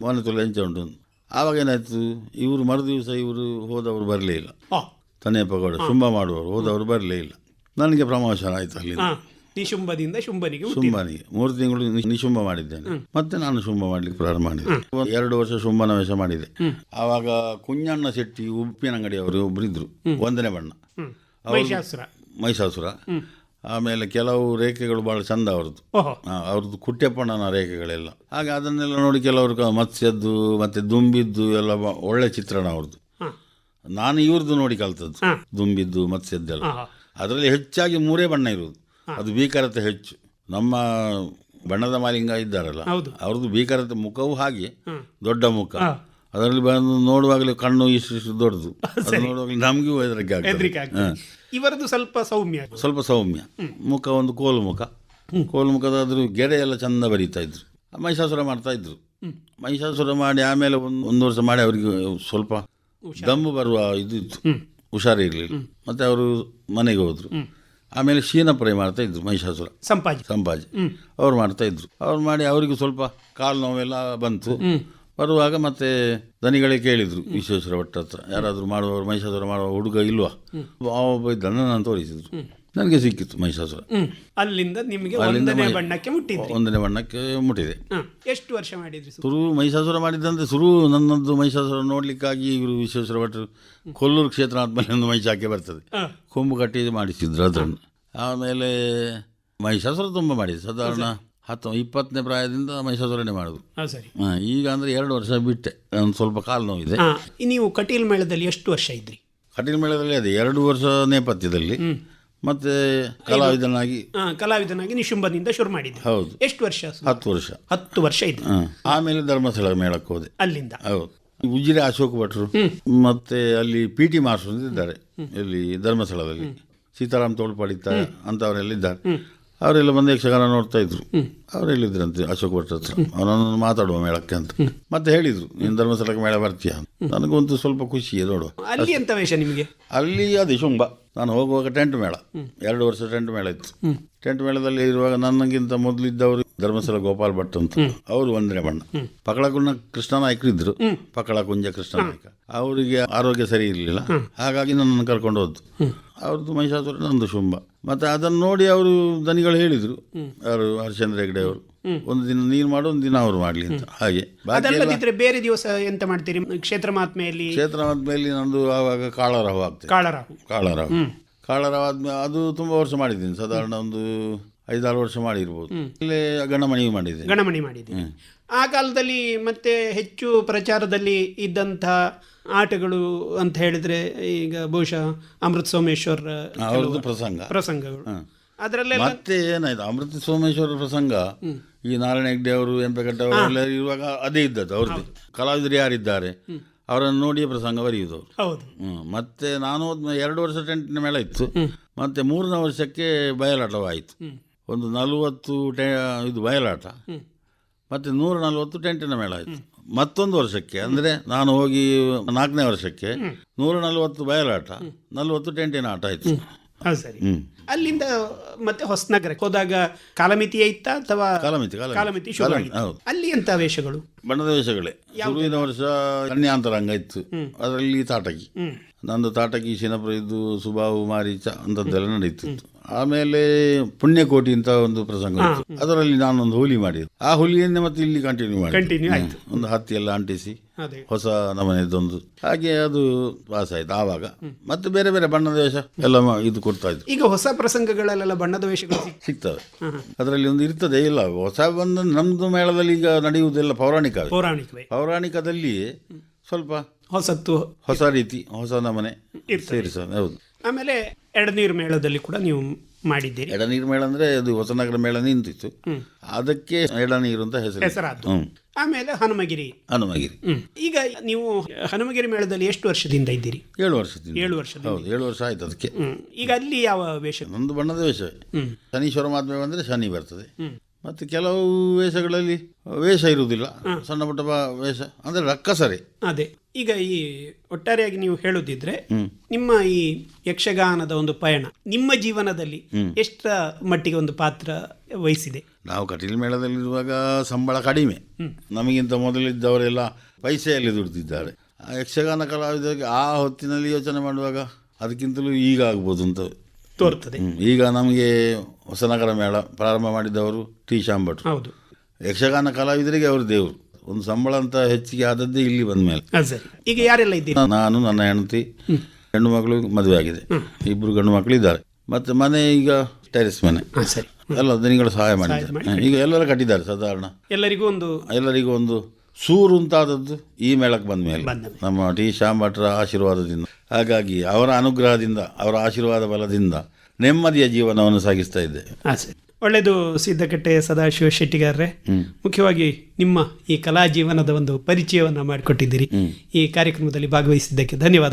ಮನೆತುರ ಎಂಚ ಉಂಟು. ಆವಾಗ ಏನಾಯ್ತು? ಇವರು ಮರು ದಿವಸ ಇವರು ಹೋದವರು ಬರಲೇ ಇಲ್ಲ. ತನೇ ಪಗೋಡ ಗೌಡ ಶುಂಭ ಮಾಡುವವರು ಹೋದವರು ಬರಲೇ ಇಲ್ಲ. ನನಗೆ ಪ್ರಮೋಷನ್ ಆಯಿತು ಅಲ್ಲಿ ಹಾ. ನಿಶುಂಬದಿಂದ ಶುಂಭನಿಗೆ ಶುಂಭನಿಗೆ. ಮೂರು ತಿಂಗಳು ನಿಶುಂಭ ಮಾಡಿದ್ದೇನೆ. ಮತ್ತೆ ನಾನು ಶುಂಭ ಮಾಡ್ಲಿಕ್ಕೆ ಪ್ರಾರಂಭ ಮಾಡಿದೆ. ಎರಡು ವರ್ಷ ಶುಂಭನ ವೇಷ ಮಾಡಿದೆ. ಆವಾಗ ಕುಂಜಣ್ಣ ಶೆಟ್ಟಿ ಉಪ್ಪಿನ ಅಂಗಡಿಯವರು ಒಬ್ಬರಿದ್ರು ಒಂದನೇ ಬಣ್ಣ. ಮಹಿಷಾಸುರ ಆಮೇಲೆ ಕೆಲವು ರೇಖೆಗಳು ಭಾಳ ಚಂದ ಅವ್ರದ್ದು. ಅವ್ರದ್ದು ಕುಟ್ಟೆಪ್ಪಣ್ಣನ ರೇಖೆಗಳೆಲ್ಲ. ಹಾಗೆ ಅದನ್ನೆಲ್ಲ ನೋಡಿ ಕೆಲವರು ಮತ್ಸ್ಯದ್ದು ಮತ್ತೆ ದುಂಬಿದ್ದು ಎಲ್ಲ ಒಳ್ಳೆ ಚಿತ್ರಣ ಅವ್ರದ್ದು. ನಾನು ಇವ್ರದ್ದು ನೋಡಿ ಕಲ್ತದ್ದು. ದುಂಬಿದ್ದು ಮತ್ಸ್ಯದ್ದೆಲ್ಲ. ಅದರಲ್ಲಿ ಹೆಚ್ಚಾಗಿ ಮೂರೇ ಬಣ್ಣ ಇರುವುದು. ಅದು ಭೀಕರತೆ ಹೆಚ್ಚು. ನಮ್ಮ ಬಣ್ಣದ ಮಾಲಿಂಗ ಇದ್ದಾರಲ್ಲ. ಅವ್ರದ್ದು ಭೀಕರತೆ ಮುಖವೂ ಹಾಗೆ. ದೊಡ್ಡ ಮುಖ. ಅದರಲ್ಲಿ ಬಂದು ನೋಡುವಾಗಲೇ ಕಣ್ಣು ಇಷ್ಟು ಇಷ್ಟು ದೊಡ್ಡದು. ನೋಡುವಾಗಲೇ ನಮಗೂ ಹೆದರಿಕೆ ಹೆದರಿಕೆ ಆಗ್ತದೆ. ಆಗ್ತದೆ ಇವರದ್ದು ಸ್ವಲ್ಪ ಸೌಮ್ಯ. ಸ್ವಲ್ಪ ಸೌಮ್ಯ. ಮುಖ ಒಂದು ಕೋಲು ಮುಖ ಕೋಲು ಮುಖದಾದ್ರೂ ಗೆರೆ ಎಲ್ಲ ಚಂದ ಬರೀತಾ ಇದ್ರು. ಮಹಿಷಾಸುರ ಮಾಡ್ತಾ ಇದ್ರು. ಮಹಿಷಾಸುರ ಮಾಡಿ ಆಮೇಲೆ ಒಂದು ಒಂದು ವರ್ಷ ಮಾಡಿ ಅವರಿಗೆ ಸ್ವಲ್ಪ ದಮ್ಮು ಬರುವ ಇದು ಇತ್ತು. ಹುಷಾರಿರಲಿಲ್ಲ ಮತ್ತೆ ಅವರು ಮನೆಗೆ ಹೋದ್ರು. ಆಮೇಲೆ ಶೀನಪ್ರೈ ಮಾಡ್ತಾ ಇದ್ರು ಮಹಿಷಾಸುರ. ಸಂಪಾಜಿ. ಸಂಪಾಜಿ. ಅವ್ರು ಮಾಡ್ತಾ ಇದ್ರು. ಅವ್ರು ಮಾಡಿ ಅವರಿಗೂ ಸ್ವಲ್ಪ ಕಾಲು ನೋವೆಲ್ಲ ಬಂತು. ಬರುವಾಗ ಮತ್ತೆ ದನಿಗಳೇ ಕೇಳಿದ್ರು ವಿಶ್ವೇಶ್ವರ ಭಟ್ ಹತ್ರ. ಯಾರಾದರೂ ಮಾಡುವವರು ಮಹಿಷಾಸುರ ಮಾಡುವ ಹುಡುಗ ಇಲ್ವಾ? ಒಬ್ಬ ಇದ್ದ ನನ್ನನ್ನು ತೋರಿಸಿದ್ರು. ನನಗೆ ಸಿಕ್ಕಿತ್ತು ಮಹಿಷಾಸುರ. ಅಲ್ಲಿಂದ ನಿಮಗೆ ಒಂದನೇ ಬಣ್ಣಕ್ಕೆ ಮುಟ್ಟಿದ್ರಿ ಒಂದನೇ ಬಣ್ಣಕ್ಕೆ ಮುಟ್ಟಿದೆ. ಎಷ್ಟು ವರ್ಷ ಮಾಡಿದ್ರಿ ಸು- ಶುರು ಮಹಿಷಾಸುರ ಮಾಡಿದ್ದಂತೆ ಶುರು. ನನ್ನದು ಮಹಿಷಾಸುರ ನೋಡ್ಲಿಕ್ಕಾಗಿ ಇವರು ವಿಶ್ವೇಶ್ವರ ಭಟ್ರು ಕೊಲ್ಲೂರು ಕ್ಷೇತ್ರ ಆದ್ಮೇಲೆ ಒಂದು ಮಹಿಷಾಕೆ ಬರ್ತದೆ. ಕೊಂಬು ಕಟ್ಟಿ ಮಾಡಿಸಿದ್ರು ಅದನ್ನು ಆಮೇಲೆ ಮಹಿಷಾಸುರ ತುಂಬ ಮಾಡಿದೆ ಸಾಧಾರಣ ಹತ್ತು ಇಪ್ಪತ್ತನೇ ಪ್ರಾಯದಿಂದ ಮಹಿಷಾಸುರನೆ ಮಾಡಿದ್ರು ಹಾ ಸರಿ. ಹಾ, ಈಗ ಅಂದ್ರೆ ಎರಡು ವರ್ಷ ಬಿಟ್ಟೆ ಒಂದು ಸ್ವಲ್ಪ ಕಾಲು ನೋವಿದೆ. ಹಾ ನೀವು ಕಟೀಲ್ ಮೇಳದಲ್ಲಿ ಎಷ್ಟು ವರ್ಷ ಇದ್ರಿ? ಕಟೀಲ್ ಮೇಳದಲ್ಲಿ ಅದೇ ಎರಡು ವರ್ಷ ನೇಪಥ್ಯದಲ್ಲಿ ಮತ್ತೆ ಕಲಾವಿದನಾಗಿ ಕಲಾವಿದನಾಗಿ ನಿಶುಂಬದಿಂದ ಶುರು ಮಾಡಿದ್ರಿ. ಹೌದು. ಎಷ್ಟು ವರ್ಷ? ಸು- ಹತ್ತು ವರ್ಷ. ಹತ್ತು ವರ್ಷ ಇದೆ ಹಾ. ಆಮೇಲೆ ಧರ್ಮಸ್ಥಳ ಮೇಳಕ್ಕೆ ಹೋದೆ. ಅಲ್ಲಿಂದ? ಹೌದು. ಉಜಿರೆ ಅಶೋಕ್ ಭಟ್ರು ಮತ್ತೆ ಅಲ್ಲಿ ಪಿ ಟಿ ಮಾಸ್ಟರ್ ಅಂತ ಇದ್ದಾರೆ ಇಲ್ಲಿ ಧರ್ಮಸ್ಥಳದಲ್ಲಿ. ಸೀತಾರಾಮ್ ತೋಳ್ಪಡಿತ ಅಂತವರೆಲ್ಲ ಇದ್ದಾರೆ. ಅವರೆಲ್ಲ ಬಂದು ಯಕ್ಷಗಾನ ನೋಡ್ತಾ ಇದ್ರು. ಅವ್ರು ಹೇಳಿದ್ರಂತೆ ಅಶೋಕ್ ಭಟ್ ಹತ್ರ. ಅವನನ್ನು ಮಾತಾಡುವ ಮೇಳಕ್ಕೆ ಅಂತ. ಮತ್ತೆ ಹೇಳಿದ್ರು ನೀನು ಧರ್ಮಸ್ಥಳಕ್ಕೆ ಮೇಳ ಬರ್ತೀಯ? ನನಗೊಂದು ನನಗಂತೂ ಸ್ವಲ್ಪ ಖುಷಿ ನೋಡು. ಅಲ್ಲಿ ಎಂತ ವೇಷ ನಿಮಗೆ? ಅಲ್ಲಿ ಅದೇ ಶುಂಭ. ನಾನು ಹೋಗುವಾಗ ಟೆಂಟ್ ಮೇಳ. ಎರಡು ವರ್ಷ ಟೆಂಟ್ ಮೇಳ ಇತ್ತು. ಟೆಂಟ್ ಮೇಳದಲ್ಲಿ ಇರುವಾಗ ನನ್ನಗಿಂತ ಮೊದಲಿದ್ದವರು ಧರ್ಮಸ್ಥಳ ಗೋಪಾಲ್ ಭಟ್ ಅಂತ. ಅವರು ಒಂದನೇ ಬಣ್ಣ. ಕೃಷ್ಣ ನಾಯ್ಕರು ಇದ್ರು. ಪಕಳ ಕುಂಜ ಕೃಷ್ಣ ನಾಯ್ಕ. ಅವರಿಗೆ ಆರೋಗ್ಯ ಸರಿ ಇರಲಿಲ್ಲ. ಹಾಗಾಗಿ ನನ್ನನ್ನು ಕರ್ಕೊಂಡು ಹೋದ್ದು ಅವ್ರದ್ದು ಮಹಿಷಾಸುರ ನಂದು ಶುಂಭ. ಮತ್ತೆ ಅದನ್ನು ನೋಡಿ ಅವರು ದನಿಗಳು ಹೇಳಿದ್ರು. ಅವರು ಹರಿಶ್ಚಂದ್ರ ಹೆಗ್ಡೆ ಅವರು. ಒಂದು ದಿನ ನೀನು ಮಾಡು ಒಂದು ದಿನ ಅವರು ಮಾಡಲಿ ಅಂತ. ಹಾಗೆ. ಬೇರೆ ದಿವಸ ಎಂತ ಮಾಡ್ತೀರಿ? ಕ್ಷೇತ್ರ ಮಹಾತ್ಮೆಯಲ್ಲಿ? ಕ್ಷೇತ್ರ ಮಹಾತ್ಮೆಯಲ್ಲಿ ನಂದು ಆವಾಗ ಕಾಳರಾವ್ ಆಗ್ತದೆ ಕಾಳರ ಕಾಳರಾವ್ ಕಾಳರಾವ್ ಆದ್ಮೇಲೆ ಅದು ತುಂಬಾ ವರ್ಷ ಮಾಡಿದ್ದೀನಿ. ಸಾಧಾರಣ ಒಂದು ಐದಾರು ವರ್ಷ ಮಾಡಿರ್ಬೋದು. ಇಲ್ಲಿ ಗಣಮಣಿ ಮಾಡಿದೆ. ಗಣಮಣಿ ಮಾಡಿದೆ ಆ ಕಾಲದಲ್ಲಿ ಮತ್ತೆ ಹೆಚ್ಚು ಪ್ರಚಾರದಲ್ಲಿ ಇದ್ದಂಥ ಆಟಗಳು ಅಂತ ಹೇಳಿದ್ರೆ ಈಗ ಬಹುಶಃ ಅಮೃತ ಸೋಮೇಶ್ವರ ಅವ್ರದ್ದು ಪ್ರಸಂಗ. ಪ್ರಸಂಗಗಳು. ಅದರಲ್ಲೇ ಮತ್ತೆ ಏನಾಯ್ತು? ಅಮೃತ ಸೋಮೇಶ್ವರ ಪ್ರಸಂಗ. ಈ ನಾರಾಯಣ ಹೆಗ್ಡೆ ಅವರು ಎಂಪೆಕಟ್ಟ ಅವರೆಲ್ಲ ಇರುವಾಗ ಅದೇ ಇದ್ದದ್ದು ಅವ್ರದ್ದು. ಕಲಾವಿದರು ಯಾರಿದ್ದಾರೆ? ಅವರನ್ನು ನೋಡಿ ಪ್ರಸಂಗ ಬರೆಯುವುದು ಹೌದು. ಹ್ಮ್. ಮತ್ತೆ ನಾನು ಎರಡು ವರ್ಷ ಟೆಂಟಿನ ಮೇಳ ಇತ್ತು. ಮತ್ತೆ ಮೂರನೇ ವರ್ಷಕ್ಕೆ ಬಯಲಾಟವಾಯಿತು. ಒಂದು ನಲವತ್ತು ಟೆ ಇದು ಬಯಲಾಟ. ಮತ್ತೆ ನೂರ ನಲವತ್ತು ಟೆಂಟಿನ ಮೇಳ ಆಯಿತು. ಮತ್ತೊಂದು ವರ್ಷಕ್ಕೆ ಅಂದರೆ ನಾನು ಹೋಗಿ ನಾಲ್ಕನೇ ವರ್ಷಕ್ಕೆ ನೂರ ನಲವತ್ತು ಬಯಲಾಟ ನಲವತ್ತು ಟೆಂಟಿನ ಆಟ ಆಯಿತು. ಸರಿ. ಅಲ್ಲಿಂದ ಮತ್ತೆ ಹೊಸನಗರಕ್ಕೆ ಹೋದಾಗ ಕಾಲಮಿತಿ ಇತ್ತ ಅಥವಾ ಕಾಲಮಿತಿ ಕಾಲಮಿತಿ. ಹೌದು. ಅಲ್ಲಿ ಎಂತ ವೇಷಗಳು? ಬಣ್ಣದ ವೇಷಗಳೇ. ಶುರುವಿನ ವರ್ಷ ಕನ್ಯಾಂತರಂಗ ಇತ್ತು. ಅದರಲ್ಲಿ ತಾಟಕಿ. ನಂದು ತಾಟಕಿ ಶಿನಪ್ರ ಇದು ಸುಬಾವು ಮಾರೀಚ ಅಂತದ್ದೆಲ್ಲ ನಡೀತಿತ್ತು ಆಮೇಲೆ ಪುಣ್ಯಕೋಟಿ ಅಂತ ಒಂದು ಪ್ರಸಂಗ ಇತ್ತು. ಅದರಲ್ಲಿ ನಾನೊಂದು ಹುಲಿ ಮಾಡಿದ್ದು. ಆ ಹುಲಿಯನ್ನೇ ಮತ್ತೆ ಇಲ್ಲಿ ಕಂಟಿನ್ಯೂ ಮಾಡಿ ಕಂಟಿನ್ಯೂ ಆಯ್ತು. ಒಂದು ಹತ್ತಿ ಎಲ್ಲ ಅಂಟಿಸಿ ಅದೇ. ಹೊಸ ನಮನೆದೊಂದು. ಹಾಗೆ ಅದು ಪಾಸ್ ಆಯ್ತು ಆವಾಗ ಮತ್ತೆ ಬೇರೆ ಬೇರೆ ಬಣ್ಣದ ವೇಷ ಎಲ್ಲ ಮ- ಇದು ಕೊಡ್ತಾ ಇದ್ರು. ಈಗ ಹೊಸ ಪ್ರಸಂಗಗಳಲ್ಲೆಲ್ಲ ಬಣ್ಣದ ವೇಷಗಳು ಸಿಗ್ತವೆ. ಅದರಲ್ಲಿ ಒಂದು ಇರ್ತದೆ. ಇಲ್ಲ ಹೊಸ ಬಂದು ನಮ್ದು ಮೇಳದಲ್ಲಿ ಈಗ ನಡೆಯುವುದೆಲ್ಲ ಪೌರಾಣಿಕ ಪೌರಾಣಿಕವೇ. ಪೌರಾಣಿಕದಲ್ಲಿ ಸ್ವಲ್ಪ ಹೊಸತ್ತು ಹೊಸ ರೀತಿ ಹೊಸ ನಮನೆ ಸೇರಿಸ ಹೌದು. ಆಮೇಲೆ ಎಡನೀರು ಮೇಳದಲ್ಲಿ ಕೂಡ ನೀವು ಮಾಡಿದ್ದೀರಿ. ಎಡನೀರು ಮೇಳ ಅಂದ್ರೆ ಅದು ಹೊಸನಗರ ಮೇಳ ನಿಂತಿತ್ತು. ಅದಕ್ಕೆ ಎಡನೀರು ಅಂತ ಹೆಸರು ಹೆಸರಾದ ಆಮೇಲೆ ಹನುಮಗಿರಿ. ಹನುಮಗಿರಿ. ಈಗ ನೀವು ಹನುಮಗಿರಿ ಮೇಳದಲ್ಲಿ ಎಷ್ಟು ವರ್ಷದಿಂದ ಇದ್ದೀರಿ? ಏಳು ವರ್ಷದಿಂದ. ಏಳು ವರ್ಷದಿಂದ. ಹೌದು ಏಳು ವರ್ಷ ಆಯ್ತು ಅದಕ್ಕೆ. ಈಗ ಅಲ್ಲಿ ಯಾವ ವೇಷ? ಒಂದು ಬಣ್ಣದ ವೇಷ. ಶನೀಶ್ವರ ಮಾತ್ಮೆ ಬಂದ್ರೆ ಶನಿ ಬರ್ತದೆ. ಮತ್ತೆ ಕೆಲವು ವೇಷಗಳಲ್ಲಿ ವೇಷ ಇರುವುದಿಲ್ಲ. ಸಣ್ಣ ಪುಟ್ಟ ವೇಷ ಅಂದ್ರೆ ರಕ್ಕಸರೇ. ಅದೇ. ಈಗ ಈ ಒಟ್ಟಾರೆಯಾಗಿ ನೀವು ಹೇಳುದಿದ್ರೆ ನಿಮ್ಮ ಈ ಯಕ್ಷಗಾನದ ಒಂದು ಪಯಣ ನಿಮ್ಮ ಜೀವನದಲ್ಲಿ ಎಷ್ಟರ ಮಟ್ಟಿಗೆ ಒಂದು ಪಾತ್ರ ವಹಿಸಿದೆ? ನಾವು ಕಟೀಲ್ ಮೇಳದಲ್ಲಿರುವಾಗ ಸಂಬಳ ಕಡಿಮೆ. ನಮಗಿಂತ ಮೊದಲಿದ್ದವರೆಲ್ಲ ಪೈಸೆಯಲ್ಲಿ ದುಡಿದಿದ್ದಾರೆ. ಯಕ್ಷಗಾನ ಕಲಾವಿದರಿಗೆ ಆ ಹೊತ್ತಿನಲ್ಲಿ ಯೋಚನೆ ಮಾಡುವಾಗ ಅದಕ್ಕಿಂತಲೂ ಈಗ ಆಗ್ಬೋದು ಅಂತ ತೋರ್ತದೆ. ಈಗ ನಮಗೆ ಹೊಸನಗರ ಮೇಳ ಪ್ರಾರಂಭ ಮಾಡಿದವರು ಟಿ ಶಾಂಭಟ್ರು ಹೌದು. ಯಕ್ಷಗಾನ ಕಲಾವಿದರಿಗೆ ಅವರು ದೇವರು. ಒಂದು ಸಂಬಳ ಅಂತ ಹೆಚ್ಚಿಗೆ ಆದದ್ದೇ ಇಲ್ಲಿ ಬಂದ ಮೇಲೆ. ಈಗ ಯಾರೆಲ್ಲ ಇದ್ದೀರಾ? ನಾನು ನನ್ನ ಹೆಂಡತಿ ಹೆಣ್ಣು ಮಗಳು ಮದುವೆ ಆಗಿದೆ. ಇಬ್ಬರು ಗಂಡು ಮಕ್ಕಳು ಇದ್ದಾರೆ ಮತ್ತೆ ಮನೆ ಈಗ ಟೆರೆಸ್ ಮನೆ. ಸರಿ. ಎಲ್ಲ ದಿನಗಳು ಸಹಾಯ ಮಾಡಿದ್ದಾರೆ. ಈಗ ಎಲ್ಲರೂ ಕಟ್ಟಿದ್ದಾರೆ ಸಾಧಾರಣ. ಎಲ್ಲರಿಗೂ ಒಂದು ಎಲ್ಲರಿಗೂ ಒಂದು ಸೂರು ಅಂತಾದದ್ದು ಈ ಮೇಳಕ್ಕೆ ಬಂದ ಮೇಲೆ. ನಮ್ಮ ಟಿ ಶ್ಯಾಮ್ ಭಟ್ರ ಆಶೀರ್ವಾದದಿಂದ. ಹಾಗಾಗಿ ಅವರ ಅನುಗ್ರಹದಿಂದ ಅವರ ಆಶೀರ್ವಾದ ಬಲದಿಂದ ನೆಮ್ಮದಿಯ ಜೀವನವನ್ನು ಸಾಗಿಸ್ತಾ ಇದ್ದೆ. ಒಳ್ಳೆಯದು ಸಿದ್ದಕಟ್ಟೆ ಸದಾಶಿವ ಶೆಟ್ಟಿಗಾರ್ರೆ. ಮುಖ್ಯವಾಗಿ ನಿಮ್ಮ ಈ ಕಲಾ ಜೀವನದ ಒಂದು ಪರಿಚಯವನ್ನು ಮಾಡಿಕೊಟ್ಟಿದ್ದೀರಿ. ಈ ಕಾರ್ಯಕ್ರಮದಲ್ಲಿ ಭಾಗವಹಿಸಿದ್ದಕ್ಕೆ ಧನ್ಯವಾದಗಳು.